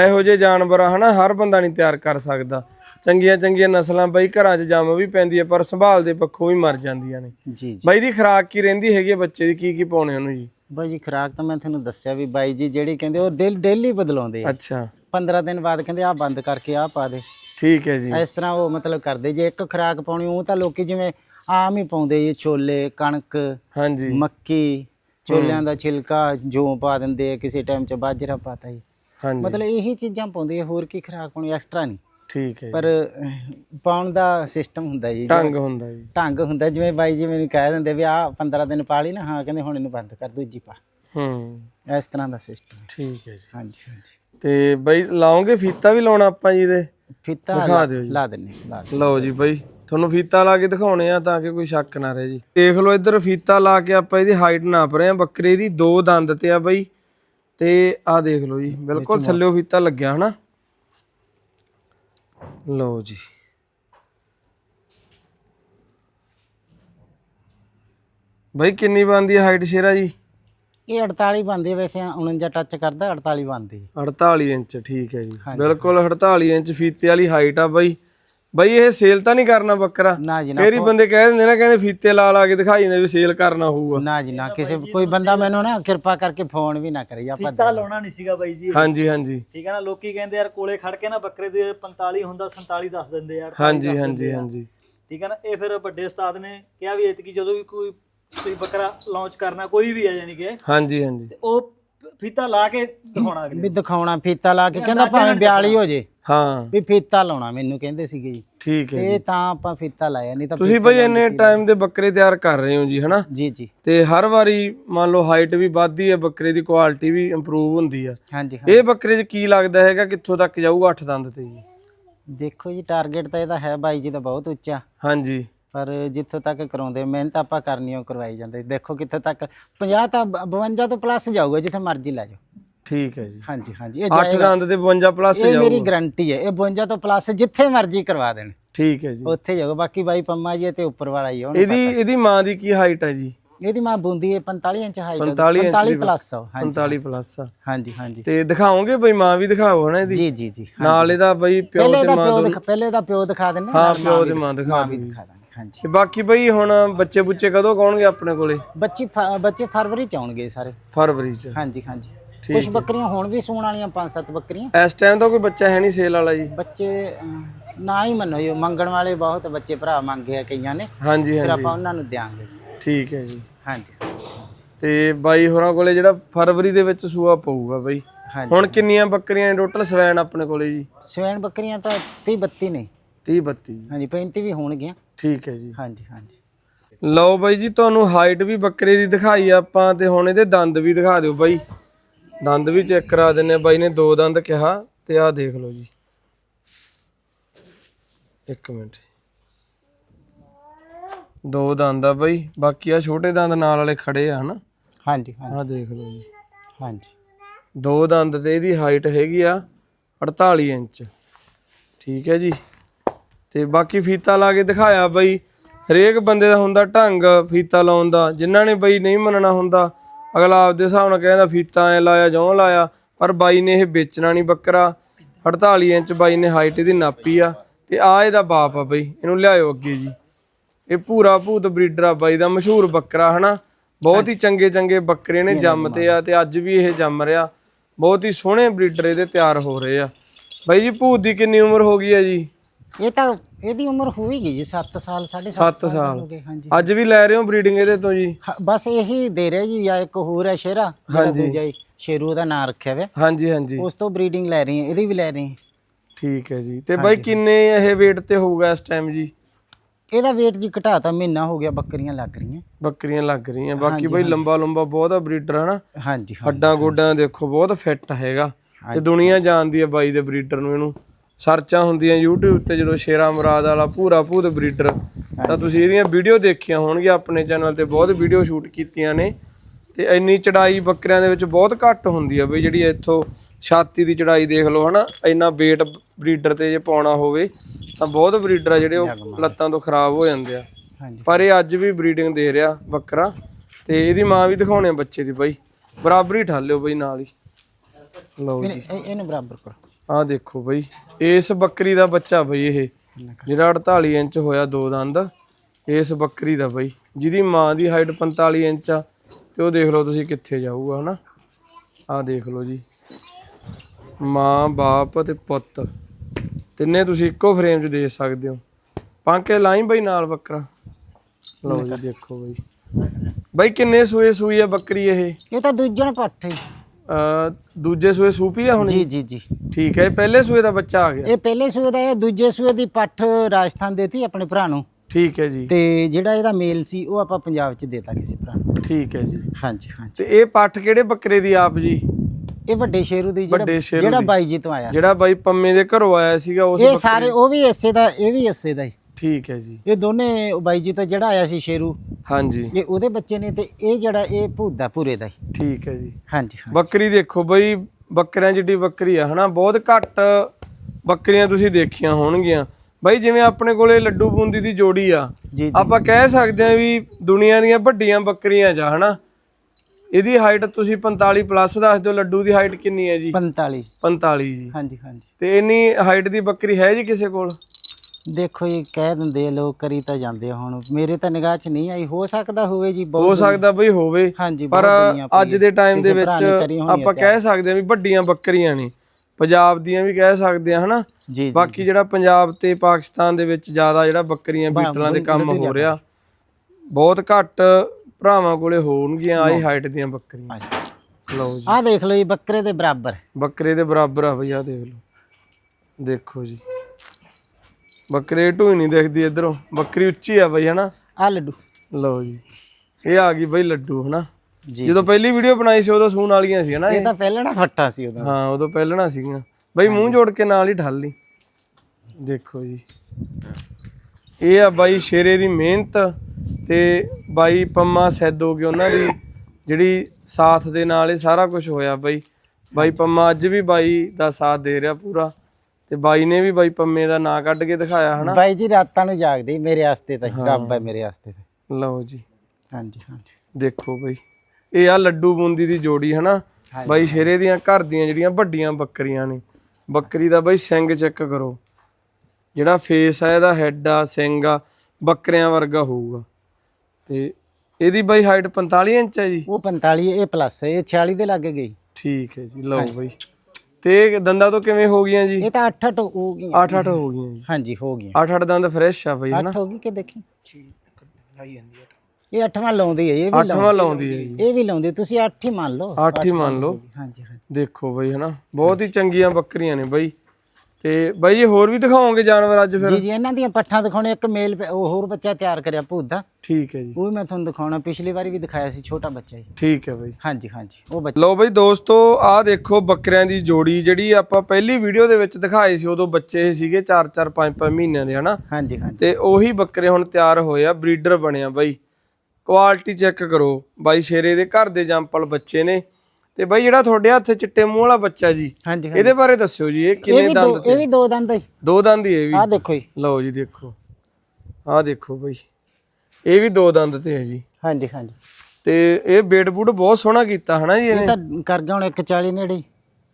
Speaker 1: ਇਹੋ ਜਿਹੇ ਜਾਨਵਰ ਆ ਹਨਾ? ਹਰ ਬੰਦਾ ਨਹੀਂ ਤਿਆਰ ਕਰ ਸਕਦਾ। ਚੰਗੀਆਂ ਚੰਗੀਆਂ ਨਸਲਾਂ ਬਾਈ ਘਰਾਂ 'ਚ ਜੰਮ ਵੀ ਪੈਂਦੀ ਹੈ ਪਰ ਸੰਭਾਲ ਦੇ ਪੱਖੋਂ ਵੀ ਮਰ ਜਾਂਦੀਆਂ ਨੇ।
Speaker 2: ਜੀ ਜੀ।
Speaker 1: ਬਾਈ ਦੀ ਖੁਰਾਕ ਕੀ ਰਹਿੰਦੀ ਹੈਗੀ ਹੈ ਬੱਚੇ ਦੀ? ਕੀ ਕੀ ਪਾਉਣੇ ਉਹਨੂੰ ਜੀ?
Speaker 2: ਬਾਈ ਜੀ ਖੁਰਾਕ ਤਾਂ ਮੈਂ ਤੁਹਾਨੂੰ ਦੱਸਿਆ ਵੀ ਬਾਈ ਜੀ ਜਿਹੜੀ ਕਹਿੰਦੇ ਉਹ ਦਿਲ ਡੇਲੀ ਬਦਲਾਉਂਦੇ ਆ।
Speaker 1: ਅੱਛਾ।
Speaker 2: 15 ਦਿਨ ਬਾਅਦ ਕਹਿੰਦੇ ਆ ਬੰਦ ਕਰਕੇ ਆ ਪਾ ਦੇ।
Speaker 1: ਠੀਕ ਹੈ ਜੀ।
Speaker 2: ਇਸ ਤਰ੍ਹਾਂ ਉਹ ਮਤਲਬ ਕਰਦੇ ਜੇ ਇੱਕ ਖੁਰਾਕ ਪਾਉਣੀ ਉਹ ਤਾਂ ਲੋਕੀ ਜਿਵੇਂ ਆਮ ਹੀ ਪਾਉਂਦੇ ਜੀ ਛੋਲੇ ਕਣਕ
Speaker 1: ਹਾਂਜੀ।
Speaker 2: ਮੱਕੀ ਛੋਲਿਆਂ ਦਾ ਛਿਲਕਾ ਜੋਂ ਪਾ ਦਿੰਦੇ ਆ ਕਿਸੇ ਟਾਈਮ ਚ ਬਾਜਰਾ ਪਾਤਾ ਜੀ।
Speaker 1: ਹਾਂਜੀ।
Speaker 2: ਮਤਲਬ ਇਹੀ ਚੀਜ਼ਾਂ ਪਾਉਂਦੇ ਆ ਹੋਰ ਕੀ ਖੁਰਾਕ ਪਾਉਣੀ ਐਕਸਟਰਾ ਨਹੀਂ।
Speaker 1: ਠੀਕ ਹੈ।
Speaker 2: ਪਰ ਅਹ, ਪਾਉਣ ਦਾ ਸਿਸਟਮ ਹੁੰਦਾ ਜੀ
Speaker 1: ਢੰਗ ਹੁੰਦਾ ਜੀ।
Speaker 2: ਢੰਗ ਹੁੰਦਾ ਜਿਵੇਂ ਬਾਈ ਜੀ ਮੈਨੂੰ ਕਹਿ ਦਿੰਦੇ ਵੀ ਆ 15 ਦਿਨ ਪਾ ਲਈ ਨਾ ਹਾਂ ਕਹਿੰਦੇ ਹੁਣ ਇਹਨੂੰ ਬੰਦ ਕਰ ਦੂਜੀ ਪਾ।
Speaker 1: ਹੂੰ।
Speaker 2: ਇਸ ਤਰ੍ਹਾਂ ਦਾ ਸਿਸਟਮ
Speaker 1: ਠੀਕ ਹੈ ਜੀ।
Speaker 2: ਹਾਂਜੀ ਹਾਂਜੀ।
Speaker 1: ਤੇ ਬਾਈ ਲਾਉਂਗੇ ਫੀਤਾ ਵੀ ਲਾਉਣਾ ਆਪਾਂ ਜੀ ਦੇ
Speaker 2: ਫੀਤਾ
Speaker 1: ਦਿਖਾ
Speaker 2: ਲਾ-
Speaker 1: ਦਿਓ ਜੀ।
Speaker 2: ਲਾ ਦਿੰਨੇ ਲਾ ਦਿੰਨੇ।
Speaker 1: ਲਓ ਜੀ ਬਾਈ ਤੁਹਾਨੂੰ ਫੀਤਾ ਲਾ ਕੇ ਦਿਖਾਉਣੇ ਆ ਤਾਂ ਕਿ ਕੋਈ ਸ਼ੱਕ ਨਾ ਰਹੇ ਜੀ। ਦੇਖ ਲਓ ਇੱਧਰ ਫੀਤਾ ਲਾ ਕੇ ਆਪਾਂ ਇਹਦੀ ਹਾਈਟ ਨਾਪ ਰਹੇ ਆ ਬੱਕਰੇ ਦੀ ਦੋ ਦੰਦ ਤੇ ਆ ਬਾਈ। ਤੇ ਆਹ ਦੇਖ ਲਓ ਜੀ ਬਿਲਕੁਲ ਥੱਲੇੋਂ ਫੀਤਾ ਲੱਗਿਆ ਹਨਾ? ਲਓ ਜੀ। ਬਾਈ ਕਿੰਨੀ ਬਣਦੀ ਹੈ ਹਾਈਟ ਸ਼ੇਰਾ ਜੀ?
Speaker 2: ਇਹ 48 ਬੰਦੇ ਵੈਸੇ 49 ਟੱਚ ਕਰਦਾ 48 ਬੰਦੇ
Speaker 1: 48 ਇੰਚ ਠੀਕ ਹੈ ਜੀ। ਬਿਲਕੁਲ 48 ਇੰਚ ਫੀਤੇ ਵਾਲੀ ਹਾਈਟ ਆ ਬਾਈ। ਬਾਈ ਇਹ ਸੇਲ ਤਾਂ ਨਹੀਂ ਕਰਨਾ ਬੱਕਰਾ।
Speaker 2: ਨਾ ਜੀ ਨਾ
Speaker 1: ਫੇਰ ਹੀ ਬੰਦੇ ਕਹਿ ਦਿੰਦੇ ਨਾ ਕਹਿੰਦੇ ਫੀਤੇ ਲਾ ਲਾ ਕੇ ਦਿਖਾਈ ਜਾਂਦੇ ਵੀ ਸੇਲ ਕਰਨਾ ਹੋਊਗਾ।
Speaker 2: ਨਾ ਜੀ ਨਾ ਕਿਸੇ ਕੋਈ ਬੰਦਾ ਮੈਨੂੰ ਨਾ ਕਿਰਪਾ ਕਰਕੇ ਫੋਨ ਵੀ ਨਾ ਕਰੇ ਆਪਾਂ
Speaker 3: ਫੀਤਾ ਲਾਉਣਾ ਨਹੀਂ ਸੀਗਾ ਬਾਈ ਜੀ
Speaker 1: ਹਾਂਜੀ ਹਾਂਜੀ।
Speaker 3: ਠੀਕ ਹੈ ਨਾ ਲੋਕੀ ਕਹਿੰਦੇ ਯਾਰ ਕੋਲੇ ਖੜ ਕੇ ਨਾ ਬੱਕਰੇ ਦੇ 45 ਹੁੰਦਾ 47 ਦੱਸ ਦਿੰਦੇ ਯਾਰ
Speaker 1: ਹਾਂਜੀ ਹਾਂਜੀ ਹਾਂਜੀ।
Speaker 3: ਠੀਕ ਹੈ ਨਾ ਇਹ ਫਿਰ ਵੱਡੇ ਉਸਤਾਦ ਨੇ ਕਿਹਾ ਵੀ ਇਤਕੀ ਜਦੋਂ ਵੀ ਕੋਈ ਕੋਈ ਬੱਕਰਾ ਲਾਂਚ ਕਰਨਾ ਕੋਈ ਵੀ ਹੈ ਯਾਨੀ ਕਿ
Speaker 1: ਹਾਂਜੀ ਹਾਂਜੀ।
Speaker 3: ਉਹ ਫੀਤਾ ਲਾ ਕੇ ਦਿਖਾਉਣਾ ਅਗਲੇ
Speaker 2: ਵੀ ਦਿਖਾਉਣਾ ਫੀਤਾ ਲਾ ਕੇ। ਕਹਿੰਦਾ ਭਾਵੇਂ 42 ਹੋ ਜੇ
Speaker 1: ਹਾਂ।
Speaker 2: ਵੀ ਫੀਤਾ ਲਾਉਣਾ ਮੈਨੂੰ ਕਹਿੰਦੇ ਸੀਗੇ ਜੀ।
Speaker 1: ਠੀਕ ਹੈ
Speaker 2: ਇਹ ਤਾਂ ਆਪਾਂ ਫੀਤਾ ਲਾਇਆ ਨਹੀਂ ਤਾਂ
Speaker 1: ਤੁਸੀਂ ਬਾਈ ਇੰਨੇ ਟਾਈਮ ਦੇ ਬੱਕਰੇ ਤਿਆਰ ਕਰ ਰਹੇ ਹੋ ਜੀ ਹਨਾ?
Speaker 2: ਜੀ ਜੀ।
Speaker 1: ਤੇ ਹਰ ਵਾਰੀ ਮੰਨ ਲਓ ਹਾਈਟ ਵੀ ਵੱਧਦੀ ਹੈ ਬੱਕਰੇ ਦੀ ਕੁਆਲਿਟੀ ਵੀ ਇੰਪਰੂਵ ਹੁੰਦੀ ਆ।
Speaker 2: ਹਾਂਜੀ ਹਾਂ
Speaker 1: ਇਹ ਬੱਕਰੇ 'ਚ ਕੀ ਲੱਗਦਾ ਹੈਗਾ ਕਿੱਥੋਂ ਤੱਕ ਜਾਊਗਾ ਅੱਠ ਦੰਦ ਤੇ ਜੀ?
Speaker 2: ਦੇਖੋ ਜੀ ਟਾਰਗੇਟ ਤਾਂ ਇਹਦਾ ਹੈ ਬਾਈ ਜੀ ਦਾ ਬਹੁਤ ਉੱਚਾ।
Speaker 1: ਹਾਂਜੀ।
Speaker 2: ਪਰ ਜਿੱਥੋਂ ਤੱਕ ਕਰਾਉਂਦੇ ਮਿਹਨਤ ਆਪਾਂ ਕਰਨੀ ਉਹ ਕਰਵਾਈ ਜਾਂਦੇ। ਦੇਖੋ ਕਿੱਥੇ ਤੱਕ 50 ਤਾਂ ਬ- 52 ਤੋਂ ਪਲੱਸ ਜਾਊਗਾ ਜਿੱਥੇ ਮਰਜ਼ੀ ਲੈ ਜਾਓ।
Speaker 1: ਠੀਕ ਹੈ ਜੀ।
Speaker 2: ਹਾਂਜੀ ਹਾਂਜੀ ਇਹ
Speaker 1: ਅੱਠ
Speaker 2: ਜਾਏਗਾ।
Speaker 1: ਦੰਦ ਤੇ 52 ਪਲੱਸ
Speaker 2: ਇਹ ਮੇਰੀ
Speaker 1: ਜਾਊਗਾ।
Speaker 2: ਗਰੰਟੀ ਹੈ ਇਹ 52 ਤੋਂ ਪਲੱਸ ਜਿੱਥੇ ਮਰਜ਼ੀ ਕਰਵਾ ਦੇਣ।
Speaker 1: ਠੀਕ ਹੈ ਜੀ।
Speaker 2: ਉੱਥੇ ਜਾਊਗਾ ਬਾਕੀ ਬਾਈ ਪੰਮਾ ਜੀ ਤੇ ਉੱਪਰ ਵਾਲਾ ਹੀ ਆ, ਉਹਨੂੰ
Speaker 1: ਇਹਦੀ ਇਹਦੀ ਮਾਂ ਦੀ ਕੀ ਹਾਈਟ ਹੈ ਜੀ?
Speaker 2: ਇਹਦੀ ਮਾਂ ਬੁੰਦੀ ਹੈ 45 ਇੰਚ ਹਾਈਟ
Speaker 1: 45 ਇੰਚ
Speaker 2: 45
Speaker 1: ਦੀ
Speaker 2: ਪਲੱਸ ਹਾਂਜੀ
Speaker 1: 45 ਪਲੱਸ ਆ।
Speaker 2: ਹਾਂਜੀ ਹਾਂਜੀ।
Speaker 1: ਤੇ ਦਿਖਾਓਗੇ ਬਈ ਮਾਂ ਵੀ ਦਿਖਾਓ ਹਨਾ ਇਹਦੀ?
Speaker 2: ਜੀ ਜੀ ਜੀ
Speaker 1: ਨਾਲ ਇਹਦਾ ਬਈ ਪਿਓ
Speaker 2: ਪਹਿਲੇ
Speaker 1: ਤੇ
Speaker 2: ਦਾ
Speaker 1: ਮਾਂ
Speaker 2: ਪਿਓ
Speaker 1: ਦੋਨੋਂ-
Speaker 2: ਦਿਖਾ ਪਹਿਲੇ ਦਾ ਪਿਓ ਦਿਖਾ ਦਿੰਨੇ
Speaker 1: ਹਾਂ ਪਿਓ ਤੇ ਮਾਂ ਦਿਖਾ ਦਿਓ
Speaker 2: ਦਿਖਾ ਦਾਂਗੇ ਹਾਂਜੀ।
Speaker 1: ਤੇ ਬਾਕੀ ਬਈ ਹੁਣ ਬੱਚੇ ਬੁੱਚੇ ਕਦੋਂ ਕੌਣਗੇ ਆਪਣੇ ਕੋਲੇ?
Speaker 2: ਬੱਚੀ ਫ- ਬੱਚੇ ਫਰਵਰੀ ਚ ਆਉਣਗੇ ਸਾਰੇ।
Speaker 1: ਫਰਵਰੀ ਚ।
Speaker 2: ਹਾਂਜੀ ਹਾਂਜੀ।
Speaker 1: ਠੀਕ
Speaker 2: ਕੁਝ ਬੱਕਰੀਆਂ ਹੁਣ ਵੀ ਸੂਣ ਵਾਲੀਆਂ ਪੰਜ ਸੱਤ ਬੱਕਰੀਆਂ।
Speaker 1: ਇਸ ਟਾਈਮ ਤਾਂ ਕੋਈ ਬੱਚਾ ਹੈ ਨਹੀਂ ਸੇਲ ਵਾਲਾ ਜੀ।
Speaker 2: ਬੱਚੇ ਨਾ ਹੀ ਮੰਨੋ ਜੀ ਮੰਗਣ ਵਾਲੇ ਬਹੁਤ ਬੱਚੇ ਭਰਾ ਮੰਗੇ ਆ ਕਈਆਂ ਨੇ।
Speaker 1: ਹਾਂਜੀ
Speaker 2: ਫਿਰ
Speaker 1: ਹਾਂਜੀ।
Speaker 2: ਆਪਾਂ ਉਹਨਾਂ ਨੂੰ ਦਿਆਂਗੇ
Speaker 1: ਠੀਕ ਹੈ ਜੀ।
Speaker 2: ਹਾਂਜੀ।
Speaker 1: ਤੇ ਬਾਈ ਹੋਰਾਂ ਕੋਲੇ ਜਿਹੜਾ ਫਰਵਰੀ ਦੇ ਵਿੱਚ ਸੂਆ ਪਊਗਾ ਬਈ।
Speaker 2: ਹਾਂਜੀ।
Speaker 1: ਹੁਣ ਕਿੰਨੀਆਂ ਬੱਕਰੀਆਂ ਨੇ ਟੋਟਲ ਸਵੈਨ ਆਪਣੇ ਕੋਲੇ ਜੀ।
Speaker 2: ਸਵੈਨ ਬੱਕਰੀਆਂ ਤਾਂ 30 32 ਨੇ।
Speaker 1: 30 32
Speaker 2: ਹਾਂਜੀ 35 ਵੀ ਹੋਣਗੀਆਂ।
Speaker 1: ਠੀਕ ਹੈ ਜੀ।
Speaker 2: ਹਾਂਜੀ ਹਾਂਜੀ।
Speaker 1: ਲਓ ਬਾਈ ਜੀ ਤੁਹਾਨੂੰ ਹਾਈਟ ਵੀ ਬੱਕਰੇ ਦੀ ਦਿਖਾਈ ਆਪਾਂ ਤੇ ਹੁਣ ਇਹਦੇ ਦੰਦ ਵੀ ਦਿਖਾ ਦਿਓ ਬਾਈ। ਦੰਦ ਵੀ ਚੈੱਕ ਕਰਾ ਦਿੰਨੇ ਆ। ਬਾਈ ਨੇ ਦੋ ਦੰਦ ਕਿਹਾ ਤੇ ਆਹ ਦੇਖ ਲਓ ਜੀ। ਇੱਕ ਮਿੰਟ। ਦੋ ਦੰਦ ਆ ਬਾਈ। ਬਾਕੀ ਆ ਛੋਟੇ ਦੰਦ ਨਾਲ ਵਾਲੇ ਖੜੇ ਆ ਹਨਾ?
Speaker 2: ਹਾਂਜੀ ਹਾਂਜੀ।
Speaker 1: ਆਹ ਦੇਖ ਲਓ ਜੀ।
Speaker 2: ਹਾਂਜੀ।
Speaker 1: ਦੋ ਦੰਦ ਤੇ ਇਹਦੀ ਹਾਈਟ ਹੈਗੀ ਆ 48 ਇੰਚ। ਠੀਕ ਹੈ ਜੀ। ਤੇ ਬਾਕੀ ਫੀਤਾ ਲਾ ਕੇ ਦਿਖਾਇਆ ਬਈ, ਹਰੇਕ ਬੰਦੇ ਦਾ ਹੁੰਦਾ ਢੰਗ ਫੀਤਾ ਲਾਉਣ ਦਾ, ਜਿਨ੍ਹਾਂ ਨੇ ਬਈ ਨਹੀਂ ਮੰਨਣਾ ਹੁੰਦਾ, ਅਗਲਾ ਆਪਦੇ ਹਿਸਾਬ ਨਾਲ ਕਹਿੰਦਾ ਫੀਤਾ ਐ ਲਾਇਆ ਜਿਉਂ ਲਾਇਆ, ਪਰ ਬਾਈ ਨੇ ਇਹ ਵੇਚਣਾ ਨਹੀਂ ਬੱਕਰਾ। 48 ਇੰਚ ਬਾਈ ਨੇ ਹਾਈਟ ਇਹਦੀ ਨਾਪੀ ਆ, ਤੇ ਆ ਇਹਦਾ ਬਾਪ ਆ ਬਈ, ਇਹਨੂੰ ਲਿਆਇਓ ਅੱਗੇ ਜੀ। ਇਹ ਪੂਰਾ ਭੂਤ ਬਰੀਡਰ ਆ ਬਾਈ ਦਾ, ਮਸ਼ਹੂਰ ਬੱਕਰਾ, ਹਨਾ? ਬਹੁਤ ਹੀ ਚੰਗੇ ਚੰਗੇ ਬੱਕਰੇ ਨੇ ਜੰਮਤੇ ਆ, ਤੇ ਅੱਜ ਵੀ ਇਹ ਜੰਮ ਰਿਹਾ। ਬਹੁਤ ਹੀ ਸੋਹਣੇ ਬਰੀਡਰ ਇਹਦੇ ਤਿਆਰ ਹੋ ਰਹੇ ਆ। ਬਾਈ ਜੀ, ਭੂਤ ਦੀ ਕਿੰਨੀ ਉਮਰ ਹੋ ਗਈ ਹੈ ਜੀ?
Speaker 2: ਇਹ ਤਾਂ ਇਹਦੀ ਉਮਰ ਹੋਵੇਗੀ ਜੀ 7 ਸਾਲ 7.5
Speaker 1: 7
Speaker 2: ਹੋ
Speaker 1: ਸਾਲ
Speaker 2: ਗਏ ਹਾਂਜੀ।
Speaker 1: ਅੱਜ ਵੀ ਲੈ ਰਹੇ ਹੋ ਬਰੀਡਿੰਗ ਇਹਦੇ ਤੋਂ ਜੀ?
Speaker 2: ਹਾਂ, ਬਸ ਇਹੀ ਦੇ ਰਿਹਾ ਜੀ ਜਾਂ ਇੱਕ ਹੋਰ ਹੈ ਸ਼ੇਰਾ ਜਿਹੜਾ
Speaker 1: ਹਾਂਜੀ।
Speaker 2: ਦੂਜਾ ਹੀ ਸ਼ੇਰੂ ਦਾ ਨਾਮ ਰੱਖਿਆ ਹੋਇਆ।
Speaker 1: ਹਾਂਜੀ ਹਾਂਜੀ।
Speaker 2: ਉਸ ਤੋਂ ਬਰੀਡਿੰਗ ਲੈ ਰਹੀ ਹੈ ਇਹਦੀ ਵੀ ਲੈ ਰਹੀ ਹੈ।
Speaker 1: ਠੀਕ ਹੈ ਜੀ। ਤੇ ਬਾਈ ਕਿੰਨੇ ਇਹ weight ਤੇ ਹੋਊਗਾ ਇਸ ਟਾਈਮ ਜੀ?
Speaker 2: ਇਹਦਾ weight ਜੀ ਘਟਾਤਾ ਮਹੀਨਾ ਹੋ ਗਿਆ ਬੱਕਰੀਆਂ ਲੱਗ ਰਹੀਆਂ।
Speaker 1: ਬੱਕਰੀਆਂ ਲੱਗ ਰਹੀਆਂ। ਬਾਕੀ ਬਾਈ ਲੰਬਾ ਲੰਬਾ ਬਹੁਤ ਆ ਬਰੀਡਰ ਹਨਾ?
Speaker 2: ਹਾਂਜੀ ਹਾਂ
Speaker 1: ਹੱਡਾਂ ਗੋਡਾਂ ਦੇਖੋ ਬਹੁਤ ਫਿੱਟ ਹੈਗਾ। ਤੇ ਦੁਨੀਆ ਜਾਣਦੀ ਹੈ ਬਾਈ ਦੇ ਬਰੀਡਰ ਨੂੰ ਇਹਨੂੰ। ਸਰਚਾਂ ਹੁੰਦੀਆਂ YouTube ਤੇ ਜਦੋਂ ਸ਼ੇਰਾ ਮੁਰਾਦ ਵਾਲਾ ਪੂਰਾ ਭੂਤ ਬਰੀਡਰ ਤਾਂ ਤੁਸੀਂ ਇਹਦੀਆਂ ਵੀਡੀਓ ਦੇਖੀਆਂ ਹੋਣਗੀਆਂ ਆਪਣੇ ਚੈਨਲ ਤੇ ਬਹੁਤ ਵੀਡੀਓ ਸ਼ੂਟ ਕੀਤੀਆਂ ਨੇ। ਤੇ ਇੰਨੀ ਚੜਾਈ ਬੱਕਰਿਆਂ ਦੇ ਵਿੱਚ ਬਹੁਤ ਘੱਟ ਹੁੰਦੀ ਆ ਬਈ ਜਿਹੜੀ ਇੱਥੋਂ ਛਾਤੀ ਦੀ ਚੜਾਈ ਦੇਖ ਲਓ ਹਨਾ? ਇੰਨਾ weight ਬਰੀਡਰ ਤੇ ਜੇ ਪਾਉਣਾ ਹੋਵੇ ਤਾਂ ਬਹੁਤ ਬਰੀਡਰ ਆ ਜਿਹੜੇ ਉਹ ਲੱਤਾਂ ਤੋਂ ਖਰਾਬ ਹੋ ਜਾਂਦੇ ਆ। ਪਰ ਇਹ ਅੱਜ ਵੀ ਬਰੀਡਿੰਗ ਦੇ ਰਿਹਾ ਬੱਕਰਾ ਤੇ ਇਹਦੀ ਮਾਂ ਵੀ ਦਿਖਾਉਣੇ ਬੱਚੇ ਦੀ ਬਾਈ। ਬਰਾਬਰੀ ਠਾਲਿਓ ਬਈ ਨਾਲ ਹੀ। ਲਓ ਜੀ।
Speaker 2: ਇਹ- ਇਹਨੂੰ ਬਰਾਬਰ ਕਰੋ।
Speaker 1: ਆਹ ਦੇਖੋ ਬਈ, ਇਸ ਬੱਕਰੀ ਦਾ ਬੱਚਾ ਬਈ ਇਹ। ਜਿਹੜਾ 48 ਇੰਚ ਹੋਇਆ ਦੋ ਦੰਦ, ਇਸ ਬੱਕਰੀ ਦਾ ਬਈ। ਜਿਹਦੀ ਮਾਂ ਦੀ ਹਾਈਟ 45 ਇੰਚ ਆ, ਤੇ ਉਹ ਦੇਖ ਲਓ ਤੁਸੀਂ ਕਿੱਥੇ ਜਾਊਗਾ, ਹਨਾ? ਆਹ ਦੇਖ ਲਓ ਜੀ। ਮਾਂ, ਬਾਪ ਤੇ ਪੁੱਤ। ਤਿੰਨੇ ਤੁਸੀਂ ਇੱਕੋ ਫਰੇਮ 'ਚ ਦੇ ਸਕਦੇ ਹੋ। ਪਾਂਕੇ ਲਾਈ ਬਈ ਨਾਲ ਬੱਕਰਾ। ਲਓ ਜੀ, ਦੇਖੋ ਬਈ। ਬਈ ਕਿੰਨੇ ਸੂਏ ਸੂਈ ਆ ਬੱਕਰੀ ਇਹ?
Speaker 2: ਇਹ ਤਾਂ ਦੂਜਾ ਪੱਠ ਹੈ।
Speaker 1: ਦੂਜੇ ਸੂਏ ਸੂਪੀ ਆ ਹੁਣ?
Speaker 2: ਜੀ ਜੀ ਜੀ।
Speaker 1: ਠੀਕ ਹੈ ਇਹ ਪਹਿਲੇ ਸੂਏ ਦਾ ਬੱਚਾ ਆ ਗਿਆ?
Speaker 2: ਇਹ ਪਹਿਲੇ ਸੂਏ ਦਾ ਇਹ ਦੂਜੇ ਸੂਏ ਦੀ ਪੱਠ ਰਾਜਸਥਾਨ ਦੇਤੀ ਆਪਣੇ ਭਰਾ ਨੂੰ।
Speaker 1: ਠੀਕ ਹੈ ਜੀ।
Speaker 2: ਤੇ ਜਿਹੜਾ ਇਹਦਾ ਮੇਲ ਸੀ ਉਹ ਆਪਾਂ ਪੰਜਾਬ 'ਚ ਦੇਤਾ ਕਿਸੇ ਭਰਾ ਨੂੰ।
Speaker 1: ਠੀਕ ਹੈ ਜੀ।
Speaker 2: ਹਾਂਜੀ ਹਾਂਜੀ।
Speaker 1: ਤੇ ਇਹ ਪੱਠ ਕਿਹੜੇ ਬੱਕਰੇ ਦੀ ਆਪ ਜੀ?
Speaker 2: ਇਹ ਵੱਡੇ ਸ਼ੇਰੂ ਦੀ ਜਿਹੜਾ ਜਿਹੜਾ। ਬਾਈ ਜੀ ਤੋਂ ਆਇਆ ਸੀ।
Speaker 1: ਜਿਹੜਾ ਬਾਈ ਪੰਮੇ ਦੇ ਘਰੋਂ ਆਇਆ ਸੀਗਾ ਉਸ
Speaker 2: ਇਹ ਸਾਰੇ ਉਹ ਵੀ ਇਸੇ ਦਾ ਇਹ ਵੀ ਇਸੇ ਦਾ ਹੀ।
Speaker 1: ਠੀਕ ਹੈ ਜੀ।
Speaker 2: ਇਹ ਦੋਨੇ ਬਾਈ ਜੀ ਤੋਂ ਜਿਹੜਾ ਆਇਆ ਸੀ ਸ਼ੇਰੂ
Speaker 1: ਹਾਂਜੀ।
Speaker 2: ਇਹ ਉਹਦੇ ਬੱਚੇ ਨੇ ਤੇ ਇਹ ਜਿਹੜਾ ਇਹ ਭੂਦਾ ਪੂਰੇ ਦਾ ਹੀ।
Speaker 1: ਠੀਕ ਹੈ ਜੀ।
Speaker 2: ਹਾਂਜੀ ਹਾਂ
Speaker 1: ਬੱਕਰੀ ਦੇਖੋ ਬਈ ਬੱਕਰਿਆਂ ਜਿੱਡੀ ਬੱਕਰੀ ਆ ਹਨਾ? ਬਹੁਤ ਘੱਟ ਬੱਕਰੀਆਂ ਤੁਸੀਂ ਦੇਖੀਆਂ ਹੋਣਗੀਆਂ। ਬਾਈ ਜਿਵੇਂ ਆਪਣੇ ਕੋਲੇ ਲੱਡੂ ਬੂੰਦੀ ਦੀ ਜੋੜੀ ਆ
Speaker 2: ਜੀ ਜੀ।
Speaker 1: ਆਪਾਂ ਕਹਿ ਸਕਦੇ ਆ ਵੀ ਦੁਨੀਆ ਦੀਆਂ ਵੱਡੀਆਂ ਬੱਕਰੀਆਂ ਜਾ ਹਨਾ? ਇਹਦੀ ਹਾਈਟ ਤੁਸੀਂ 45 ਪਲੱਸ ਦੱਸ ਦਿਓ ਲੱਡੂ ਦੀ ਹਾਈਟ ਕਿੰਨੀ ਹੈ ਜੀ?
Speaker 2: 45
Speaker 1: 45 ਜੀ।
Speaker 2: ਹਾਂਜੀ ਹਾਂਜੀ।
Speaker 1: ਤੇ ਇੰਨੀ ਹਾਈਟ ਦੀ ਬੱਕਰੀ ਹੈ ਜੀ ਕਿਸੇ ਕੋਲ?
Speaker 2: ਦੇਖੋ ਇਹ ਕਹਿ ਦਿੰਦੇ ਆ ਲੋਕ ਕਰੀ ਤਾਂ ਜਾਂਦੇ ਆ ਹੁਣ। ਮੇਰੇ ਤਾਂ ਨਿਗਾਹ 'ਚ ਨਹੀਂ ਆਈ। ਹੋ ਸਕਦਾ ਹੋਵੇ ਜੀ
Speaker 1: ਹੋ ਸਕਦਾ ਬਈ ਹੋਵੇ
Speaker 2: ਹਾਂਜੀ
Speaker 1: ਪਰ
Speaker 2: ਬਹੁਤ ਦੁਨੀਆ ਪਈ
Speaker 1: ਅੱਜ
Speaker 2: ਹੈ।
Speaker 1: ਦੇ ਟਾਈਮ ਦੇ
Speaker 2: ਕਿਸੇ
Speaker 1: ਵਿੱਚ
Speaker 2: ਭਰਾ ਨੇ ਕਰੀ ਹੋਣੀ
Speaker 1: ਆਪਾਂ ਕਹਿ ਸਕਦੇ ਆ ਵੀ ਵੱਡੀਆਂ ਬੱਕਰੀਆਂ ਨੇ। ਪੰਜਾਬ ਦੀਆਂ ਵੀ ਕਹਿ ਸਕਦੇ ਆ ਹਨਾ?
Speaker 2: ਜੀ ਜੀ
Speaker 1: ਬਾਕੀ ਜਿਹੜਾ ਪੰਜਾਬ ਤੇ ਪਾਕਿਸਤਾਨ ਦੇ ਵਿੱਚ ਜ਼ਿਆਦਾ ਜਿਹੜਾ ਬੱਕਰੀਆਂ ਬੀਟਲਾਂ ਦੇ ਕੰਮ ਹੋ ਰਿਹਾ ਬਹੁਤ ਘੱਟ ਭਰਾਵਾਂ ਕੋਲੇ ਹੋਣਗੀਆਂ ਆਹੀ ਹਾਈਟ ਦੀਆਂ ਬੱਕਰੀਆਂ। ਲਓ ਜੀ।
Speaker 2: ਆਹ ਦੇਖ ਲਓ ਜੀ ਬੱਕਰੇ ਦੇ ਬਰਾਬਰ।
Speaker 1: ਬੱਕਰੇ ਦੇ ਬਰਾਬਰ ਆ ਬਈ ਆਹ ਦੇਖ ਲਓ। ਦੇਖੋ ਜੀ। ਬੱਕਰੇ ਢੂਈ ਨਹੀਂ ਦਿਖਦੀ ਇਧਰੋਂ। ਬੱਕਰੀ ਉੱਚੀ ਆ ਬਈ ਹਨਾ?
Speaker 2: ਆ ਲੱਡੂ।
Speaker 1: ਲਓ ਜੀ। ਇਹ ਆ ਗਈ ਬਈ ਲੱਡੂ ਹਨਾ?
Speaker 2: ਜੀ
Speaker 1: ਜਦੋਂ ਪਹਿਲੀ ਵੀਡੀਓ ਬਣਾਈ ਸੀ ਉਦੋਂ ਸੂਣ ਵਾਲੀਆਂ ਸੀ ਹਨਾ
Speaker 2: ਇਹ? ਤਾਂ ਪਹਿਲਣਾ ਫੱਟਾ ਸੀ ਉਹਦਾ।
Speaker 1: ਹਾਂ ਉਦੋਂ ਪਹਿਲਣਾ ਸੀਗੀਆਂ। ਬਈ ਮੂੰਹ ਜੋੜ ਕੇ ਨਾਲ ਹੀ ਠੱਲ ਲਈ। ਦੇਖੋ ਜੀ। ਇਹ ਆ ਬਾਈ ਸ਼ੇਰੇ ਦੀ ਮਿਹਨਤ ਤੇ ਬਾਈ ਪੰਮਾ ਸੈਦੋਗੇ ਉਹਨਾਂ ਦੀ ਜਿਹੜੀ ਸਾਥ ਦੇ ਨਾਲ ਇਹ ਸਾਰਾ ਕੁਝ ਹੋਇਆ ਬਾਈ। ਬਾਈ ਪੰਮਾ ਅੱਜ ਵੀ ਬਾਈ ਦਾ ਸਾਥ ਦੇ ਰਿਹਾ ਪੂਰਾ। ਤੇ ਬਾਈ ਨੇ ਵੀ ਬਾਈ ਪੰਮੇ ਦਾ ਨਾਂ ਕੱਢ ਕੇ ਦਿਖਾਇਆ ਹਨਾ?
Speaker 2: ਬਾਈ ਜੀ ਰਾਤਾਂ ਨੂੰ ਜਾਗਦੇ ਮੇਰੇ ਵਾਸਤੇ ਤਾਂ ਰੱਬ ਹੈ ਮੇਰੇ ਵਾਸਤੇ
Speaker 1: ਲਓ ਜੀ।
Speaker 2: ਹਾਂਜੀ ਹਾਂਜੀ।
Speaker 1: ਦੇਖੋ ਬਈ ਇਹ ਆ ਲੱਡੂ ਬੂੰਦੀ ਦੀ ਜੋੜੀ ਹਨਾ? ਬਾਈ ਸ਼ੇਰੇ ਦੀਆਂ ਘਰ ਦੀਆਂ ਜਿਹੜੀਆਂ ਵੱਡੀਆਂ ਬੱਕਰੀਆਂ ਨੇ ਬੱਕਰੀ ਦਾ ਬਾਈ ਸਿੰਘ ਚੈੱਕ ਕਰੋ। ਜਿਹੜਾ ਫੇਸ ਆ ਇਹਦਾ ਹੈੱਡ ਆ ਸਿੰਘ ਆ ਬੱਕਰਿਆਂ ਵਰਗਾ ਹੋਊਗਾ। ਤੇ ਇਹਦੀ ਬਾਈ ਹਾਈਟ 45 ਇੰਚ ਹੈ ਜੀ?
Speaker 2: ਉਹ 45 ਇਹ ਪਲੱਸ ਹੈ ਇਹ 46 ਦੇ ਲੱਗੇ ਗਈ।
Speaker 1: ਠੀਕ ਹੈ ਜੀ ਲਓ ਬਾਈ। ਤੇ ਇਹ ਦੰਦਾਂ ਤੋਂ ਕਿਵੇਂ ਹੋ ਗਈਆਂ ਜੀ?
Speaker 2: ਇਹ ਤਾਂ 8 8 ਹੋ ਗਈ
Speaker 1: 8 8 ਹੋ ਗਈਆਂ ਜੀ।
Speaker 2: ਹਾਂਜੀ ਹੋ ਗਈਆਂ।
Speaker 1: 8 8 ਦੰਦ ਫਰੈਸ਼ ਆ ਬਾਈ ਹਨਾ
Speaker 2: 8 ਹੋ ਗਈ ਕਿ ਦੇਖੀ? ਇਹ 8ਵਾਂ ਲਾਉਂਦੀ ਹੈ ਇਹ ਵੀ
Speaker 1: ਅੱਠਵਾਂ ਲਾਉਂਦੀ ਹੈ ਜੀ।
Speaker 2: ਇਹ ਵੀ ਲਾਉਂਦੀ ਤੁਸੀਂ 8 ਹੀ ਮੰਨ ਲਓ।
Speaker 1: 8 ਹੀ ਮੰਨ ਲਓ।
Speaker 2: ਹਾਂਜੀ ਹਾਂਜੀ।
Speaker 1: ਦੇਖੋ ਬਈ ਹਨਾ ਬਹੁਤ ਹੀ ਚੰਗੀਆਂ ਬੱਕਰੀਆਂ ਨੇ ਬਈ। ਤੇ ਬਾਈ ਜੀ ਹੋਰ ਵੀ ਦਿਖਾਓਗੇ ਜਾਨਵਰ ਅੱਜ
Speaker 2: ਜੀ
Speaker 1: ਫਿਰ?
Speaker 2: ਜੀ ਇਹਨਾਂ ਦੀਆਂ ਪੱਠਾਂ ਦਿਖਾਉਣੇ ਇੱਕ ਮੇਲ ਪ- ਉਹ ਹੋਰ ਬੱਚਾ ਤਿਆਰ ਕਰਿਆ ਭੂਤ ਦਾ।
Speaker 1: ਠੀਕ ਹੈ ਜੀ।
Speaker 2: ਉਹ ਵੀ ਮੈਂ ਤੁਹਾਨੂੰ ਦਿਖਾਉਣਾ ਪਿਛਲੀ ਵਾਰੀ ਵੀ ਦਿਖਾਇਆ ਸੀ ਛੋਟਾ ਬੱਚਾ ਜੀ।
Speaker 1: ਠੀਕ ਹੈ ਬਾਈ।
Speaker 2: ਹਾਂਜੀ ਹਾਂਜੀ ਉਹ ਬੱਚਾ।
Speaker 1: ਲਓ ਬਈ ਦੋਸਤੋ ਆਹ ਦੇਖੋ ਬੱਕਰਿਆਂ ਦੀ ਜੋੜੀ ਜਿਹੜੀ ਆਪਾਂ ਪਹਿਲੀ ਵੀਡੀਓ ਦੇ ਵਿੱਚ ਦਿਖਾਏ ਸੀ ਉਦੋਂ ਬੱਚੇ ਸੀਗੇ 4-4 5-5 ਮਹੀਨਿਆਂ ਦੇ ਹਨਾ?
Speaker 2: ਹਾਂਜੀ ਹਾਂਜੀ।
Speaker 1: ਤੇ ਉਹੀ ਬੱਕਰੇ ਹੁਣ ਤਿਆਰ ਹੋਏ ਆ ਬਰੀਡਰ ਬਣਿਆ ਬਾਈ। ਕੁਆਲਿਟੀ ਚੈੱਕ ਕਰੋ ਬਾਈ ਸ਼ੇਰੇ ਦੇ ਘਰ ਦੇ ਜੰਪਲ ਬੱਚੇ ਨੇ। ਤੇ ਬਾਈ ਜਿਹੜਾ ਤੁਹਾਡੇ ਹੱਥ ਚਿੱਟੇ ਮੂੰਹ ਵਾਲਾ ਬੱਚਾ ਜੀ
Speaker 2: ਹਾਂਜੀ ਹਾਂਜੀ।
Speaker 1: ਇਹਦੇ ਬਾਰੇ ਦੱਸਿਓ ਜੀ ਇਹ
Speaker 2: ਇਹ
Speaker 1: ਕਿੰਨੇ
Speaker 2: ਵੀ
Speaker 1: ਦੰਦ
Speaker 2: ਦੋ ਇਹ ਵੀ ਦੋ ਦੰਦ ਹੈ
Speaker 1: ਦੋ ਦੰਦ ਹੀ ਇਹ ਵੀ।
Speaker 2: ਆਹ ਦੇਖੋ ਜੀ।
Speaker 1: ਲਓ ਜੀ ਦੇਖੋ। ਆਹ ਦੇਖੋ ਬਾਈ। ਇਹ ਵੀ ਦੋ ਦੰਦ ਤੇ ਹੈ ਜੀ।
Speaker 2: ਹਾਂਜੀ ਹਾਂਜੀ।
Speaker 1: ਤੇ ਇਹ ਬੇਡ ਬੂਡ ਬਹੁਤ ਸੋਹਣਾ ਕੀਤਾ ਹਨਾ ਜੀ
Speaker 2: ਇਹ
Speaker 1: ਇਹਨੇ?
Speaker 2: ਤਾਂ ਕਰ ਗਿਆ ਹੁਣ 140 ਨੇੜੇ ਹੀ।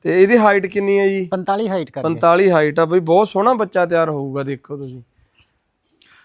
Speaker 1: ਤੇ ਇਹਦੀ ਹਾਈਟ ਕਿੰਨੀ ਹੈ ਜੀ?
Speaker 2: 45 ਹਾਈਟ ਕਰ ਗਿਆ
Speaker 1: 45 ਹਾਈਟ ਆ ਬਈ ਬਹੁਤ ਸੋਹਣਾ ਬੱਚਾ ਤਿਆਰ ਹੋਊਗਾ ਦੇਖੋ ਤੁਸੀਂ।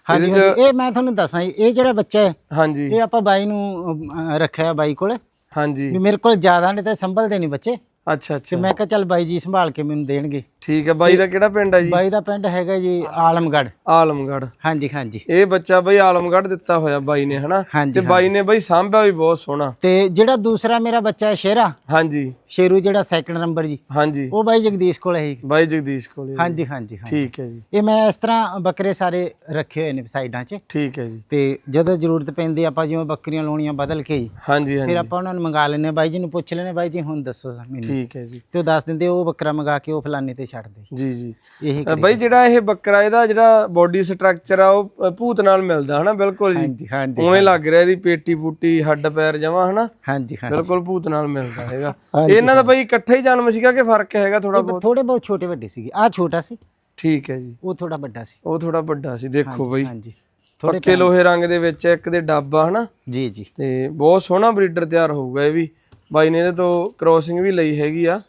Speaker 2: ਹਾਂਜੀ ਹਾਂਜੀ, ਇਹ ਮੈਂ ਤੁਹਾਨੂੰ ਦੱਸਾਂ ਜੀ, ਇਹ ਜਿਹੜਾ ਬੱਚਾ ਹੈ
Speaker 1: ਹਾਂਜੀ।
Speaker 2: ਇਹ ਆਪਾਂ ਬਾਈ ਨੂੰ ਅਹ, ਰੱਖਿਆ ਬਾਈ ਕੋਲ।
Speaker 1: ਹਾਂਜੀ।
Speaker 2: ਵੀ ਮੇਰੇ ਕੋਲ ਜ਼ਿਆਦਾ ਨੇ ਤੇ ਸੰਭਲਦੇ ਨਹੀਂ ਬੱਚੇ।
Speaker 1: ਅੱਛਾ
Speaker 2: ਤੇ
Speaker 1: ਅੱਛਾ
Speaker 2: ਮੈਂ ਕਿਹਾ ਚੱਲ ਬਾਈ ਜੀ ਸੰਭਾਲ ਕੇ ਮੈਨੂੰ ਦੇਣਗੇ।
Speaker 1: ਠੀਕ ਹੈ ਬਾਈ ਦਾ ਕਿਹੜਾ ਪਿੰਡ ਹੈ ਜੀ?
Speaker 2: ਬਾਈ ਦਾ ਪਿੰਡ ਹੈਗਾ ਜੀ ਆਲਮਗੜ੍ਹ।
Speaker 1: ਆਲਮਗੜ੍ਹ।
Speaker 2: ਹਾਂਜੀ ਹਾਂਜੀ।
Speaker 1: ਇਹ ਬੱਚਾ ਬਈ ਆਲਮਗੜ੍ਹ ਦਿੱਤਾ ਹੋਇਆ ਬਾਈ ਨੇ ਹਨਾ?
Speaker 2: ਹਾਂਜੀ
Speaker 1: ਤੇ ਬਾਈ ਨੇ ਬਈ ਸਾਂਭਿਆ ਵੀ ਬਹੁਤ ਸੋਹਣਾ।
Speaker 2: ਤੇ ਜਿਹੜਾ ਦੂਸਰਾ ਮੇਰਾ ਬੱਚਾ ਹੈ ਸ਼ੇਰਾ
Speaker 1: ਹਾਂਜੀ।
Speaker 2: ਸ਼ੇਰੂ ਜਿਹੜਾ ਸੈਕੰਡ ਨੰਬਰ ਜੀ
Speaker 1: ਹਾਂਜੀ।
Speaker 2: ਉਹ ਬਾਈ ਜਗਦੀਸ਼ ਕੋਲ ਹੈ ਜੀ।
Speaker 1: ਬਾਈ ਜਗਦੀਸ਼ ਕੋਲੇ
Speaker 2: ਹਾਂਜੀ ਹਾਂਜੀ ਹਾਂਜੀ।
Speaker 1: ਠੀਕ ਹੈ ਜੀ।
Speaker 2: ਇਹ ਮੈਂ ਇਸ ਤਰ੍ਹਾਂ ਬੱਕਰੇ ਸਾਰੇ ਰੱਖੇ ਹੋਏ ਨੇ ਸਾਈਡਾਂ 'ਚ।
Speaker 1: ਠੀਕ ਹੈ ਜੀ।
Speaker 2: ਤੇ ਜਦੋਂ ਜ਼ਰੂਰਤ ਪੈਂਦੀ ਆਪਾਂ ਜਿਵੇਂ ਬੱਕਰੀਆਂ ਲਾਉਣੀਆਂ ਬਦਲ ਕੇ ਜੀ
Speaker 1: ਹਾਂਜੀ
Speaker 2: ਫਿਰ
Speaker 1: ਹਾਂਜੀ।
Speaker 2: ਆਪਾਂ ਉਹਨਾਂ ਨੂੰ ਮੰਗਾ ਹਾਂ। ਬਾਈ ਜੀ ਨੂੰ ਪੁੱਛ ਹਾਂ, ਬਾਈ ਜੀ ਹੁਣ ਦੱਸੋ ਸਾ ਮੈਨੂੰ।
Speaker 1: ਠੀਕ ਹੈ ਜੀ।
Speaker 2: ਤੇ ਉਹ ਦੱਸ ਦਿੰਦੇ ਉਹ ਬੱਕਰਾ ਮੰਗਾ ਕੇ ਉਹ ਫਲਾਣੇ ਤੇ ਛੱਡ ਦੇ।
Speaker 1: ਜੀ ਜੀ।
Speaker 2: ਇਹੀ
Speaker 1: ਬਾਈ ਜਿਹੜਾ ਇਹ ਬੱਕਰਾ ਇਹਦਾ ਜਿਹੜਾ ਬੋਡੀ ਸਟਰਕਚਰ ਆ ਉਹ ਭੂਤ ਨਾਲ ਮਿਲਦਾ ਹਨਾ? ਬਿਲਕੁਲ ਜੀ।
Speaker 2: ਹਾਂਜੀ ਹਾਂਜੀ
Speaker 1: ਉਵੇਂ ਲੱਗ ਰਿਹਾ ਇਹਦੀ ਪੇਟੀ ਪੂਟੀ ਹੱਡ ਪੈਰ ਜਮਾ ਹਨਾ?
Speaker 2: ਹਾਂਜੀ ਹਾਂਜੀ।
Speaker 1: ਬਿਲਕੁਲ ਭੂਤ ਨਾਲ ਮਿਲਦਾ ਹੈਗਾ। ਇਹਨਾਂ ਦਾ ਬਾਈ ਇਕੱਠਾ ਹੀ ਜਨਮ ਸੀਗਾ ਕਿ ਫ਼ਰਕ ਹੈਗਾ ਥੋੜਾ ਬਹੁਤ?
Speaker 2: ਥੋੜੇ ਬਹੁਤ ਛੋਟੇ ਵੱਡੇ ਸੀਗੇ। ਆ ਛੋਟਾ ਸੀ।
Speaker 1: ਠੀਕ ਹੈ ਜੀ।
Speaker 2: ਉਹ ਥੋੜਾ ਵੱਡਾ ਸੀ।
Speaker 1: ਉਹ ਥੋੜਾ ਵੱਡਾ ਸੀ ਦੇਖੋ ਬਾਈ।
Speaker 2: ਹਾਂਜੀ।
Speaker 1: ਪੱਕੇ ਲੋਹੇ ਰੰਗ ਦੇ ਵਿੱਚ ਇੱਕ ਦੇ ਡੱਬਾ ਹਨਾ?
Speaker 2: ਜੀ ਜੀ।
Speaker 1: ਤੇ ਬਹੁਤ ਸੋਹਣਾ ਬਰੀਡਰ ਤਿਆਰ ਹੋਊਗਾ ਇਹ ਵੀ। ਬਾਈ ਨੇ ਇਹਦੇ ਤੋਂ ਕ੍ਰੋਸਿੰਗ ਵੀ ਲਈ ਹੈਗੀ ਆ।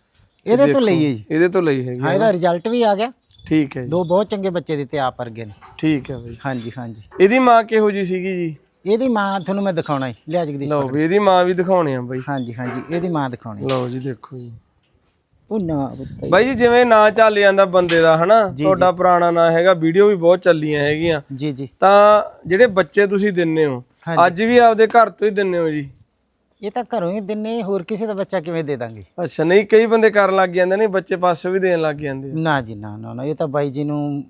Speaker 2: ਇਹਦੇ ਤੋਂ ਲਈਏ ਜੀ।
Speaker 1: ਇਹਦੇ ਤੋਂ ਲਈ ਹੈਗੀ
Speaker 2: ਹਾਂ। ਇਹਦਾ ਰਿਜ਼ਲਟ ਵੀ ਆ ਗਿਆ।
Speaker 1: ਠੀਕ ਹੈ ਜੀ।
Speaker 2: ਦੋ ਬਹੁਤ ਚੰਗੇ ਬੱਚੇ ਦਿੱਤੇ ਆਪ ਵਰਗੇ ਨੇ।
Speaker 1: ਠੀਕ ਹੈ ਬਾਈ।
Speaker 2: ਹਾਂਜੀ ਹਾਂਜੀ।
Speaker 1: ਇਹਦੀ ਮਾਂ ਕਿਹੋ ਜੀ ਸੀਗੀ ਜੀ?
Speaker 2: ਇਹਦੀ ਮਾਂ ਤੁਹਾਨੂੰ ਮੈਂ ਦਿਖਾਉਣਾ ਹੈ ਲਿਆ ਜਗਦੀਸ਼
Speaker 1: ਲਓ ਵੀ ਇਹਦੀ ਮਾਂ ਵੀ ਦਿਖਾਉਣੇ ਆ ਬਾਈ।
Speaker 2: ਹਾਂਜੀ ਹਾਂਜੀ ਇਹਦੀ ਮਾਂ ਦਿਖਾਉਣੀ
Speaker 1: ਲਓ ਜੀ ਦੇਖੋ ਜੀ।
Speaker 2: ਉਹ ਨਾ ਪੁੱਤ।
Speaker 1: ਬਾਈ ਜੀ ਜਿਵੇਂ ਨਾਂ ਚੱਲ ਜਾਂਦਾ ਬੰਦੇ ਦਾ ਹਨਾ? ਤੁਹਾਡਾ ਪੁਰਾਣਾ ਨਾਂ ਹੈਗਾ ਵੀਡੀਓ ਵੀ ਬਹੁਤ ਚੱਲੀਆਂ ਹੈਗੀਆਂ।
Speaker 2: ਜੀ ਜੀ।
Speaker 1: ਤਾਂ ਜਿਹੜੇ ਬੱਚੇ ਤੁਸੀਂ ਦਿੰਨੇ ਹੋ ਅੱਜ ਵੀ ਆਪਦੇ ਘਰ ਤੋਂ ਹੀ ਦਿੰਨੇ ਹੋ ਜੀ?
Speaker 2: ਇਹ ਤਾਂ ਘਰੋਂ ਹੀ ਦਿੰਨੇ ਹੋਰ ਕਿਸੇ ਦਾ ਬੱਚਾ ਕਿਵੇਂ ਦੇ ਦਾਂਗੇ?
Speaker 1: ਅੱਛਾ ਨਹੀਂ ਕਈ ਬੰਦੇ ਕਰਨ ਲੱਗ ਜਾਂਦੇ ਨੇ ਬੱਚੇ ਪਾਸੋਂ ਵੀ ਦੇਣ ਲੱਗ ਜਾਂਦੇ ਆ।
Speaker 2: ਨਾ ਜੀ ਨਾ ਨਾ ਨਾ ਇਹ ਤਾਂ ਬਾਈ ਜੀ ਨੂੰ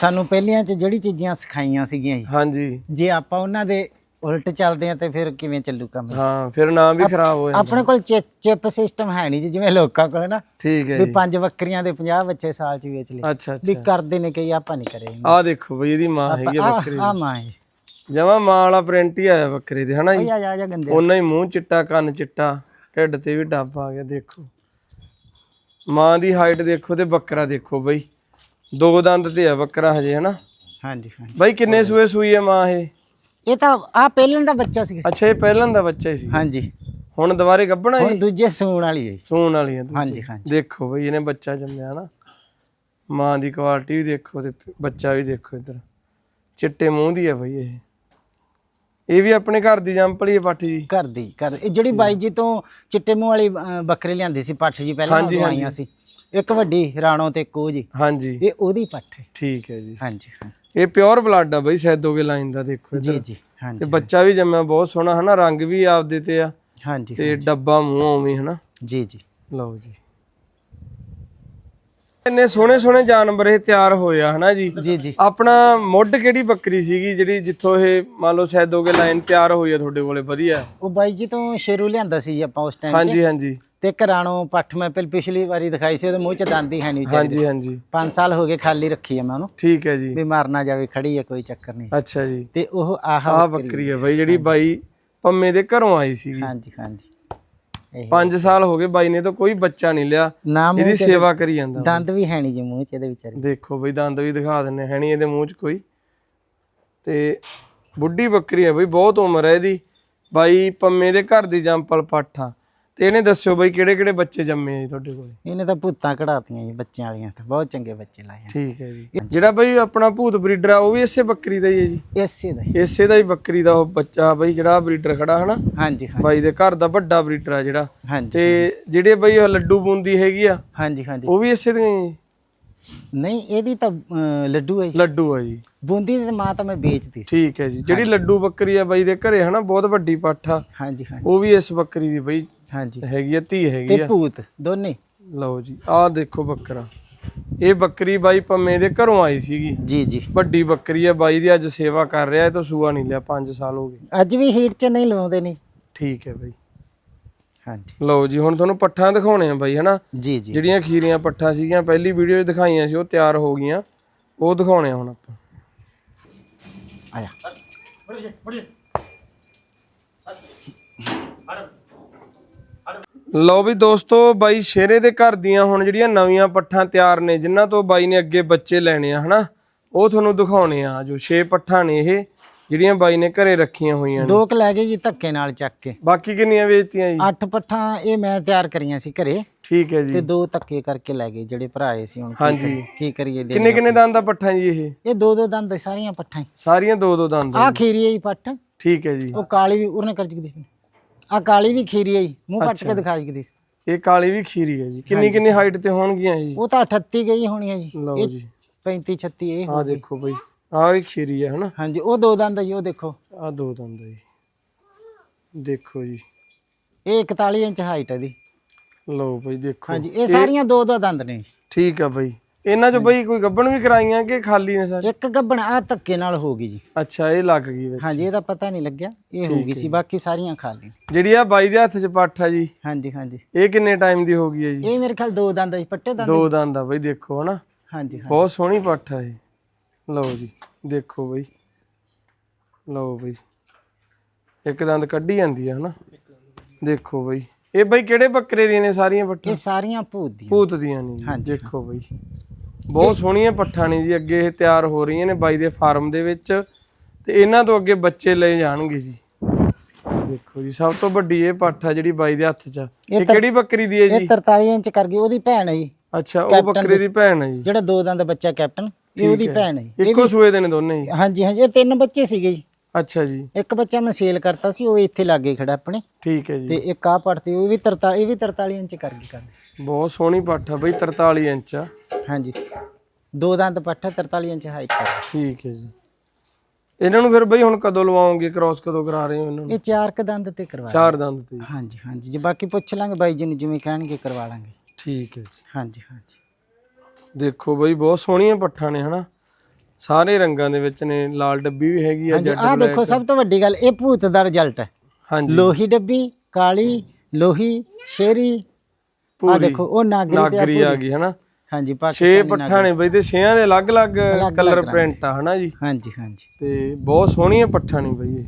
Speaker 2: ਸਾਨੂੰ ਪਹਿਲੀਆਂ ਚ ਜਿਹੜੀ ਚੀਜ਼ਾਂ ਸਿਖਾਈਆਂ ਸੀਗੀਆਂ ਜੀ।
Speaker 1: ਹਾਂਜੀ।
Speaker 2: ਜੇ ਆਪਾਂ ਉਹਨਾਂ ਦੇ ਉਲਟ ਚੱਲਦੇ ਆ ਤੇ ਫਿਰ ਕਿਵੇਂ ਚੱਲੂ ਕੰਮ?
Speaker 1: ਹਾਂ ਫਿਰ ਨਾਮ ਵੀ ਖਰਾਬ ਹੋ ਜਾਂਦਾ।
Speaker 2: ਆਪਣੇ ਕੋਲ ਚਿਪ ਸਿਸਟਮ ਹੈ ਨਹੀਂ ਜੀ ਜਿਵੇਂ ਲੋਕਾਂ ਕੋਲ ਨਾ।
Speaker 1: ਠੀਕ ਹੈ
Speaker 2: ਵੀ
Speaker 1: ਜੀ।
Speaker 2: ਪੰਜ ਬੱਕਰੀਆਂ ਦੇ 50 ਬੱਚੇ ਸਾਲ ਚ ਵੇਚ ਲਏ।
Speaker 1: ਅੱਛਾ
Speaker 2: ਵੀ
Speaker 1: ਅੱਛਾ
Speaker 2: ਕਰਦੇ ਨੇ ਕਈ ਆਪਾਂ ਨਹੀਂ ਕਰੇ।
Speaker 1: ਆਹ ਦੇਖੋ ਬਈ ਇਹਦੀ ਮਾਂ ਹੈਗੀ ਆ ਬੱਕਰੀ
Speaker 2: ਆ ਮਾਂ ਹੈ।
Speaker 1: ਜਮਾ ਮਾਂ ਵਾਲਾ ਪ੍ਰਿੰਟ ਹੀ ਆਇਆ ਬੱਕਰੇ ਦੇ ਹਨਾ ਜੀ?
Speaker 2: ਆ ਜਾ ਆ ਜਾ ਗੰਦੇ
Speaker 1: ਉਹਨਾਂ ਹੀ ਮੂੰਹ ਚਿੱਟਾ ਕੰਨ ਚਿੱਟਾ ਢਿੱਡ ਤੇ ਵੀ ਡੱਬ ਆ ਗਿਆ ਦੇਖੋ। ਮਾਂ ਦੀ ਹਾਈਟ ਦੇਖੋ ਤੇ ਬੱਕਰਾ ਦੇਖੋ ਬਈ। ਦੋ ਦੰਦ ਤੇ ਆ ਬੱਕਰਾ ਹਜੇ ਹਨਾ?
Speaker 2: ਹਾਂਜੀ ਹਾਂਜੀ।
Speaker 1: ਬਈ ਕਿੰਨੇ ਸੂਏ ਸੂਈ ਹੈ ਮਾਂ ਇਹ?
Speaker 2: ਇਹ ਤਾਂ ਆ ਪਹਿਲਾਂ ਦਾ ਬੱਚਾ ਸੀ।
Speaker 1: ਅੱਛਾ ਇਹ ਪਹਿਲਾਂ ਦਾ ਬੱਚਾ ਹੀ ਸੀ?
Speaker 2: ਹਾਂਜੀ।
Speaker 1: ਹੁਣ ਦੁਬਾਰੇ ਗੱਭਣਾ
Speaker 2: ਹੁਣ ਦੂਜੇ ਸੂਣ ਵਾਲੀ ਹੈ।
Speaker 1: ਸੂਣ ਵਾਲੀ ਹੈ ਦੂਜੀ।
Speaker 2: ਹਾਂਜੀ ਹਾਂਜੀ।
Speaker 1: ਦੇਖੋ ਬਈ ਇਹਨੇ ਬੱਚਾ ਜੰਮਿਆ ਨਾ ਮਾਂ ਦੀ ਕੁਆਲਿਟੀ ਵੀ ਦੇਖੋ ਤੇ ਬੱਚਾ ਵੀ ਦੇਖੋ ਇੱਧਰ। ਚਿੱਟੇ ਮੂੰਹ ਦੀ ਹੈ ਬਈ ਇਹ। ਇਹ ਵੀ ਆਪਣੇ ਘਰ ਦੀ ਜੰਪਲੀ ਹੈ ਪੱਠ ਜੀ।
Speaker 2: ਘਰ ਦੀ ਘਰ ਇਹ ਜਿਹੜੀ ਬਾਈ ਜੀ ਤੋਂ ਚਿੱਟੇ ਮੂੰਹ ਵਾਲੀ ਬੱਕਰੀ ਲਿਆਂਦੀ ਸੀ ਪੱਠ ਜੀ ਪਹਿਲਾਂ
Speaker 1: ਹਾਂਜੀ,
Speaker 2: ਆਈਆਂ ਸੀ। ਇੱਕ ਵੱਡੀ ਰਾਣੋ ਤੇ ਉਹ ਜੀ।
Speaker 1: ਹਾਂਜੀ।
Speaker 2: ਇਹ ਉਹਦੀ ਪੱਠ ਹੈ।
Speaker 1: ਠੀਕ ਹੈ ਜੀ।
Speaker 2: ਹਾਂਜੀ ਹਾਂ।
Speaker 1: ਇਹ ਪਿਓਰ ਬਲੱਡ ਆ ਬਈ ਸੈਦੋਗੇ ਲਾਈਨ ਦਾ ਦੇਖੋ
Speaker 2: ਜੀ
Speaker 1: ਇੱਧਰ
Speaker 2: ਜੀ
Speaker 1: ਤੇ
Speaker 2: ਹਾਂਜੀ
Speaker 1: ਬੱਚਾ ਵੀ ਜੰਮਿਆ ਬਹੁਤ ਸੋਹਣਾ ਹਨਾ? ਰੰਗ ਵੀ ਆਪਦੇ ਤੇ ਆ।
Speaker 2: ਹਾਂਜੀ
Speaker 1: ਤੇ ਡੱਬਾ ਮੂੰਹ ਉਵੇਂ ਹਨਾ?
Speaker 2: ਜੀ ਜੀ।
Speaker 1: ਲਓ ਜੀ। ਇੰਨੇ ਸੋਹਣੇ ਸੋਹਣੇ ਜਾਨਵਰ ਇਹ ਤਿਆਰ ਹੋਏ ਆ ਹਨਾ ਜੀ?
Speaker 2: ਜੀ ਜੀ।
Speaker 1: ਆਪਣਾ ਮੁੱਢ ਕਿਹੜੀ ਬੱਕਰੀ ਸੀਗੀ ਜਿਹੜੀ ਜਿੱਥੋਂ ਇਹ ਮੰਨ ਲਓ ਸੈਦੋਗੇ ਲਾਈਨ ਤਿਆਰ ਹੋਈ ਆ ਤੁਹਾਡੇ ਕੋਲੇ ਵਧੀਆ?
Speaker 2: ਉਹ ਬਾਈ ਜੀ ਤੋਂ ਸ਼ੇਰੂ ਲਿਆਂਦਾ ਸੀ ਆਪਾਂ ਉਸ ਟਾਈਮ
Speaker 1: ਹਾਂਜੀ ਹਾਂਜੀ।
Speaker 2: ਤੇ ਇੱਕ ਰਾਣੋ ਪੱਠ ਮੈਂ ਪਹਿਲ ਪਿਛਲੀ ਵਾਰੀ ਦਿਖਾਈ ਸੀ ਉਹਦੇ ਮੂੰਹ ਚ ਦੰਦ ਹੀ ਨਹੀਂ
Speaker 1: ਹਾਂਜੀ ਹਾਂਜੀ।
Speaker 2: 5 ਸਾਲ ਹੋ ਗਏ ਖਾਲੀ ਰੱਖੀ ਆ ਮੈਂ ਉਹਨੂੰ।
Speaker 1: ਠੀਕ ਹੈ ਜੀ।
Speaker 2: ਵੀ ਮਰ ਨਾ ਜਾਵੇ ਖੜੀ ਹੈ ਕੋਈ ਚੱਕਰ ਨਹੀਂ।
Speaker 1: ਅੱਛਾ ਜੀ।
Speaker 2: ਤੇ ਉਹ ਆਹ
Speaker 1: ਆਹ ਬੱਕਰੀ ਹੈ ਬਾਈ ਜਿਹੜੀ ਬਾਈ ਪੰਮੇ ਦੇ ਘਰੋਂ ਆਈ ਸੀਗੀ।
Speaker 2: ਹਾਂਜੀ ਹਾਂਜੀ।
Speaker 1: 5 ਸਾਲ ਹੋ ਗਏ ਬਾਈ ਨੇ ਤਾਂ ਕੋਈ ਬੱਚਾ ਨਹੀਂ ਲਿਆ। ਇਹਦੀ ਸੇਵਾ ਕਰੀ ਜਾਂਦਾ।
Speaker 2: ਦੰਦ ਵੀ ਹੈ ਨਹੀਂ ਜੀ ਮੂੰਹ ਚ ਇਹਦੇ ਵਿਚਾਰੇ।
Speaker 1: ਦੇਖੋ ਬਈ ਦੰਦ ਵੀ ਦਿਖਾ ਦਿੰਨੇ ਹੈ ਨਹੀਂ ਇਹਦੇ ਮੂੰਹ 'ਚ ਕੋਈ। ਤੇ ਬੁੱਢੀ ਬੱਕਰੀ ਹੈ ਬਈ ਬਹੁਤ ਉਮਰ ਹੈ ਇਹਦੀ। ਬਾਈ ਪੰਮੇ ਦੇ ਘਰ ਦੀ ਜੰਪਲ ਪਾਠਾ ਤੇ ਇਹਨੇ ਦੱਸਿਓ ਬਈ ਕਿਹੜੇ ਕਿਹੜੇ ਬੱਚੇ ਜੰਮੇ ਆ ਜੀ ਤੁਹਾਡੇ ਕੋਲ?
Speaker 2: ਇਹਨੇ ਤਾਂ ਭੂਤਾਂ ਕਢਾਤੀਆਂ ਜੀ ਬੱਚਿਆਂ ਵਾਲੀਆਂ ਤਾਂ ਬਹੁਤ ਚੰਗੇ ਬੱਚੇ ਲਾਏ ਆ।
Speaker 1: ਠੀਕ ਹੈ ਜੀ। ਜਿਹੜਾ ਬਈ ਆਪਣਾ ਭੂਤ ਬਰੀਡਰ ਆ ਉਹ ਵੀ ਇਸੇ ਬੱਕਰੀ ਦਾ ਹੀ ਹੈ ਜੀ?
Speaker 2: ਇਸੇ ਦਾ ਹੀ।
Speaker 1: ਇਸੇ ਦਾ ਹੀ ਬੱਕਰੀ ਦਾ ਉਹ ਬੱਚਾ ਬਈ ਜਿਹੜਾ ਬਰੀਡਰ ਖੜਾ ਹਨਾ?
Speaker 2: ਹਾਂਜੀ ਹਾਂ
Speaker 1: ਬਾਈ ਦੇ ਘਰ ਦਾ ਵੱਡਾ ਬਰੀਡਰ ਆ ਜਿਹੜਾ।
Speaker 2: ਹਾਂਜੀ
Speaker 1: ਤੇ ਜਿਹੜੇ ਬਈ ਉਹ ਲੱਡੂ ਬੂੰਦੀ ਹੈਗੀ ਆ
Speaker 2: ਹਾਂਜੀ ਹਾਂਜੀ।
Speaker 1: ਉਹ ਵੀ ਇਸੇ ਦੀਆਂ ਹੀ ਜੀ?
Speaker 2: ਨਹੀਂ ਇਹਦੀ ਤਾਂ ਅਹ, ਲੱਡੂ ਹੈ ਜੀ।
Speaker 1: ਲੱਡੂ ਆ ਜੀ।
Speaker 2: ਬੂੰਦੀ ਦੀ ਤਾਂ ਮਾਂ ਤਾਂ ਮੈਂ ਵੇਚਦੀ ਸੀ।
Speaker 1: ਠੀਕ ਹੈ ਜੀ। ਜਿਹੜੀ ਲੱਡੂ ਬੱਕਰੀ ਆ ਬਾਈ ਦੇ ਘਰੇ ਹਨਾ ਬਹੁਤ ਵੱਡੀ ਪੱਠ ਆ।
Speaker 2: ਹਾਂਜੀ ਹਾਂਜੀ।
Speaker 1: ਉਹ ਵੀ ਇਸ ਬੱਕਰੀ ਦੀ ਬਈ
Speaker 2: ਹਾਂਜੀ।
Speaker 1: ਹੈਗੀ ਆ ਧੀ ਹੈਗੀ
Speaker 2: ਤੇ
Speaker 1: ਆ।
Speaker 2: ਭੂਤ ਦੋਨੇ?
Speaker 1: ਲਓ ਜੀ ਆਹ ਦੇਖੋ ਬੱਕਰਾ। ਇਹ ਬੱਕਰੀ ਬਾਈ ਪੰਮੇ ਦੇ ਘਰੋਂ ਆਈ ਸੀਗੀ।
Speaker 2: ਜੀ ਜੀ।
Speaker 1: ਵੱਡੀ ਬੱਕਰੀ ਹੈ ਬਾਈ ਦੀ ਅੱਜ ਸੇਵਾ ਕਰ ਰਿਹਾ ਇਹ ਤਾਂ ਸੂਆ ਨਹੀਂ ਲਿਆ 5 ਸਾਲ ਹੋ ਗਏ।
Speaker 2: ਅੱਜ ਵੀ ਹੀਟ 'ਚ ਨਹੀਂ ਲਵਾਉਂਦੇ ਨਹੀਂ
Speaker 1: ਠੀਕ ਹੈ ਬਾਈ।
Speaker 2: ਹਾਂਜੀ।
Speaker 1: ਲਓ ਜੀ ਹੁਣ ਤੁਹਾਨੂੰ ਪੱਠਾਂ ਦਿਖਾਉਣੇ ਆ ਬਾਈ ਹਨਾ?
Speaker 2: ਜੀ ਜੀ।
Speaker 1: ਜਿਹੜੀਆਂ ਖੀਰੀਆਂ ਪੱਠਾਂ ਸੀਗੀਆਂ ਪਹਿਲੀ ਵੀਡੀਓ 'ਚ ਦਿਖਾਈਆਂ ਸੀ ਉਹ ਤਿਆਰ ਹੋ ਗਈਆਂ। ਉਹ ਦਿਖਾਉਣੇ ਆ ਹੁਣ ਆਪਾਂ।
Speaker 2: ਆਇਆ।
Speaker 1: ਲਓ ਵੀ ਦੋਸਤੋ ਬਾਈ ਸ਼ੇਰੇ ਦੇ ਘਰ ਦੀਆਂ ਹੁਣ ਜਿਹੜੀਆਂ ਨਵੀਆਂ ਪੱਠਾਂ ਤਿਆਰ ਨੇ ਜਿਨ੍ਹਾਂ ਤੋਂ ਬਾਈ ਨੇ ਅੱਗੇ ਬੱਚੇ ਲੈਣੇ ਆ ਹਨਾ? ਉਹ ਤੁਹਾਨੂੰ ਦਿਖਾਉਣੇ ਆ ਜੋ 6 ਪੱਠਾਂ ਨੇ ਇਹ ਜਿਹੜੀਆਂ ਬਾਈ ਨੇ ਘਰੇ ਰੱਖੀਆਂ ਹੋਈਆਂ ਨੇ।
Speaker 2: ਦੋ ਕ ਲੈ ਗਏ ਜੀ ਧੱਕੇ ਨਾਲ ਚੱਕ ਕੇ।
Speaker 1: ਬਾਕੀ ਕਿੰਨੀਆਂ ਵੇਚਤੀਆਂ ਜੀ?
Speaker 2: ਅੱਠ ਪੱਠਾਂ ਇਹ ਮੈਂ ਤਿਆਰ ਕਰੀਆਂ ਸੀ ਘਰੇ।
Speaker 1: ਠੀਕ ਹੈ
Speaker 2: ਤੇ
Speaker 1: ਜੀ
Speaker 2: ਦੋ ਧੱਕੇ ਕਰਕੇ ਲੈ ਗਏ ਜਿਹੜੇ ਭਰਾ ਆਏ ਸੀ ਹੁਣ। ਕੀ
Speaker 1: ਹਾਂਜੀ।
Speaker 2: ਕੀ ਕਰੀਏ ਦੇ
Speaker 1: ਕਿੰਨੇ ਕਿੰਨੇ ਦੰਦ ਦਾ ਪੱਠਾਂ ਜੀ ਇਹ?
Speaker 2: ਇਹ ਦੋ ਦੋ ਦੰਦ ਸਾਰੀਆਂ ਪੱਠਾਂ।
Speaker 1: ਸਾਰੀਆਂ ਦੋ ਦੋ ਦੰਦ ਆ
Speaker 2: ਖੀਰੀ ਹੈ ਜੀ ਪੱਠ।
Speaker 1: ਠੀਕ ਹੈ ਜੀ।
Speaker 2: ਉਹ ਕਾਲੀ ਵੀ ਉਹਨੇ ਕਰ ਜਗਦੀ ਆ ਕਾਲੀ ਵੀ ਖੀਰੀ ਹੈ ਜੀ ਮੂੰਹ ਪੱਟ ਕੇ ਦਿਖਾ ਜਗਦੀ
Speaker 1: ਇਹ ਕਾਲੀ ਵੀ ਖੀਰੀ ਹੈ ਜੀ। ਕਿੰਨੀ ਕਿੰਨੀ ਹਾਈਟ ਤੇ ਹੋਣਗੀਆਂ ਜੀ?
Speaker 2: ਉਹ ਤਾਂ 38 ਗਈ ਹੋਣੀ ਹੈ ਜੀ।
Speaker 1: ਲਓ ਜੀ।
Speaker 2: 35 36 ਇਹ
Speaker 1: ਆਹ ਦੇਖੋ ਬਈ ਆਹ ਵੀ ਖੀਰੀ ਹੈ ਹਨਾ?
Speaker 2: ਹਾਂਜੀ ਉਹ ਦੋ ਦੰਦ ਹੈ ਜੀ ਉਹ ਦੇਖੋ।
Speaker 1: ਆਹ ਦੋ ਦੰਦ ਆ ਜੀ। ਦੇਖੋ ਜੀ।
Speaker 2: ਇਹ 41 ਇੰਚ ਹਾਈਟ ਹੈ ਦੀ
Speaker 1: ਲਓ ਬਈ ਦੇਖੋ।
Speaker 2: ਹਾਂਜੀ ਇਹ ਸਾਰੀਆਂ ਦੋ ਦੋ ਦੰਦ ਨੇ।
Speaker 1: ਠੀਕ ਆ ਬਈ। ਇਹਨਾਂ ਚ ਬਈ ਕੋਈ ਗੱਬਣ ਵੀ ਕਰਾਈਆਂ ਕਿ ਖਾਲੀ ਨੇ ਸਾਰੇ?
Speaker 2: ਇੱਕ ਗੱਬਣ ਆ ਧੱਕੇ ਨਾਲ ਹੋ ਗਈ ਜੀ।
Speaker 1: ਅੱਛਾ ਇਹ ਲੱਗ ਗਈ ਵਿੱਚ।
Speaker 2: ਹਾਂਜੀ ਇਹਦਾ ਪਤਾ ਨਹੀਂ ਲੱਗਿਆ। ਇਹ ਹੋ ਗਈ ਸੀ ਬਾਕੀ ਸਾਰੀਆਂ ਖਾ ਲਈ
Speaker 1: ਜਿਹੜੀ ਆ ਬਾਈ ਦੇ ਹੱਥ 'ਚ ਪੱਠ ਆ ਜੀ
Speaker 2: ਹਾਂਜੀ ਹਾਂਜੀ।
Speaker 1: ਇਹ ਕਿੰਨੇ ਟਾਈਮ ਦੀ ਹੋ ਗਈ ਹੈ ਜੀ?
Speaker 2: ਇਹ ਮੇਰੇ ਖਿਆਲ ਦੋ ਦੰਦ ਜੀ ਪੱਟੇ ਦੰਦ
Speaker 1: ਦੋ ਦੰਦ ਆ ਬਈ ਦੇਖੋ ਹਨਾ।
Speaker 2: ਹਾਂਜੀ ਹਾਂ
Speaker 1: ਬਹੁਤ ਸੋਹਣੀ ਪੱਠ ਆ ਇਹ। ਲਓ ਜੀ ਦੇਖੋ ਬਈ। ਲਓ ਬਈ। ਇੱਕ ਦੰਦ ਕੱਢੀ ਜਾਂਦੀ ਆ ਹਨਾ। ਦੇਖੋ ਬਈ। ਇਹ ਬਈ ਕਿਹੜੇ ਬੱਕਰੇ ਦੀਆਂ ਨੇ ਸਾਰੀਆਂ ਪੱਠਾਂ?
Speaker 2: ਇਹ ਸਾਰੀਆਂ ਭੂਤ ਦੀਆਂ।
Speaker 1: ਭੂਤ ਦੀਆਂ ਨੇ।
Speaker 2: ਹਾਂਜੀ,
Speaker 1: ਦੇਖੋ ਬਈ। ਬਹੁਤ ਸੋਹਣੀਆਂ ਪੱਠਾਂ ਨੇ ਜੀ ਅੱਗੇ ਇਹ ਤਿਆਰ ਹੋ ਰਹੀਆਂ ਨੇ ਬਾਈ ਦੇ ਫਾਰਮ ਦੇ ਵਿੱਚ ਤੇ ਇਹਨਾਂ ਤੋਂ ਅੱਗੇ ਬੱਚੇ ਲਏ ਜਾਣਗੇ ਜੀ। ਦੇਖੋ ਜੀ ਸਭ ਤੋਂ ਵੱਡੀ ਇਹ ਪੱਠ ਆ ਜਿਹੜੀ ਬਾਈ ਦੇ ਹੱਥ 'ਚ ਆ। ਇਹ ਕਿਹੜੀ ਬੱਕਰੀ ਦੀ ਹੈ
Speaker 2: ਇਹ
Speaker 1: ਜੀ?
Speaker 2: 43 ਇੰਚ ਕਰ ਗਈ ਉਹਦੀ ਭੈਣ ਹੈ ਜੀ।
Speaker 1: ਅੱਛਾ ਉਹ ਬੱਕਰੀ ਦੀ। ਭੈਣ ਹੈ ਜੀ।
Speaker 2: ਜਿਹੜਾ ਦੋ ਦੰਦ ਬੱਚਾ ਕੈਪਟਨ ਇਹ ਉਹਦੀ ਭੈਣ ਹੈ ਜੀ।
Speaker 1: ਇੱਕੋ ਸੂਏ ਦੇ ਨੇ ਦੋਨੇ ਜੀ।
Speaker 2: ਹਾਂਜੀ ਹਾਂਜੀ ਇਹ ਤਿੰਨ ਬੱਚੇ ਸੀਗੇ ਜੀ।
Speaker 1: ਅੱਛਾ ਜੀ।
Speaker 2: ਇੱਕ ਬੱਚਾ ਮੈਂ ਸੇਲ ਕਰਤਾ ਸੀ ਉਹ ਇੱਥੇ ਲਾਗੇ ਖੜਾ ਆਪਣੇ।
Speaker 1: ਠੀਕ ਹੈ
Speaker 2: ਤੇ
Speaker 1: ਜੀ
Speaker 2: ਇੱਕ ਆ ਪੜਤੀ ਉਹ ਵੀ 43 ਇਹ ਵੀ 43 ਇੰਚ ਕਰ ਗਈ ਕਰ
Speaker 1: ਬਹੁਤ ਸੋਹਣੀ ਪੱਠ ਆ ਬਈ 43 ਇੰਚ ਆ।
Speaker 2: ਹਾਂਜੀ। ਦੋ ਦੰਦ ਪੱਠਾ 43 ਇੰਚ ਹਾਈਟ ਕਰ
Speaker 1: ਠੀਕ ਹੈ ਜੀ। ਇਹਨਾਂ ਨੂੰ ਫਿਰ ਬਈ ਹੁਣ ਕਦੋਂ ਲਵਾਓਗੇ ਕ੍ਰਾਸ ਕਦੋਂ ਕਰਾ ਰਹੇ ਹੋ ਇਹਨਾਂ ਨੂੰ?
Speaker 2: ਇਹ ਚਾਰ ਕ ਦੰਦ ਤੇ ਕਰਵਾ
Speaker 1: ਚਾਰ ਦੰਦ ਤੇ।
Speaker 2: ਹਾਂਜੀ ਹਾਂਜੀ। ਜੇ ਬਾਕੀ ਪੁੱਛ ਲਾਂਗੇ ਬਾਈ ਜੀ ਨੂੰ ਜਿਵੇਂ ਕਹਿਣਗੇ ਕਰਵਾ ਲਾਂਗੇ।
Speaker 1: ਠੀਕ ਹੈ ਜੀ।
Speaker 2: ਹਾਂਜੀ ਹਾਂਜੀ।
Speaker 1: ਦੇਖੋ ਬਈ ਬਹੁਤ ਸੋਹਣੀਆਂ ਪੱਠਾਂ ਨੇ ਹਨਾ? ਸਾਰੇ ਰੰਗਾਂ ਦੇ ਵਿੱਚ ਨੇ ਲਾਲ ਡੱਬੀ ਵੀ ਹੈਗੀ ਆ
Speaker 2: ਹਾਂਜੀ
Speaker 1: ਜੱਡ
Speaker 2: ਆਹ ਦੇਖੋ ਸਭ ਤੋਂ ਵੱਡੀ ਗੱਲ ਇਹ ਭੂਤ ਦਾ ਰਿਜ਼ਲਟ ਹੈ।
Speaker 1: ਹਾਂਜੀ।
Speaker 2: ਲੋਹੀ ਡੱਬੀ ਕਾਲੀ ਲੋਹੀ ਸ਼ੇਰੀ। ਆ
Speaker 1: ਪੂਰੀ।
Speaker 2: ਦੇਖੋ ਉਹ ਨਾਗਰੀ ਤੇ ਆ
Speaker 1: ਨਾਗਰੀ ਆ ਗਈ ਹਨਾ?
Speaker 2: ਹਾਂਜੀ
Speaker 1: ਛੇ ਪੱਠਾਂ ਨੇ ਬਈ ਤੇ ਛੇਆਂ ਦੇ ਅਲੱਗ-ਅਲੱਗ ਕਲਰ ਪ੍ਰਿੰਟ ਆ ਹਨਾ ਜੀ?
Speaker 2: ਹਾਂਜੀ ਹਾਂਜੀ।
Speaker 1: ਤੇ ਬਹੁਤ ਸੋਹਣੀਆਂ ਪੱਠਾਂ ਨੇ ਬਈ ਇਹ।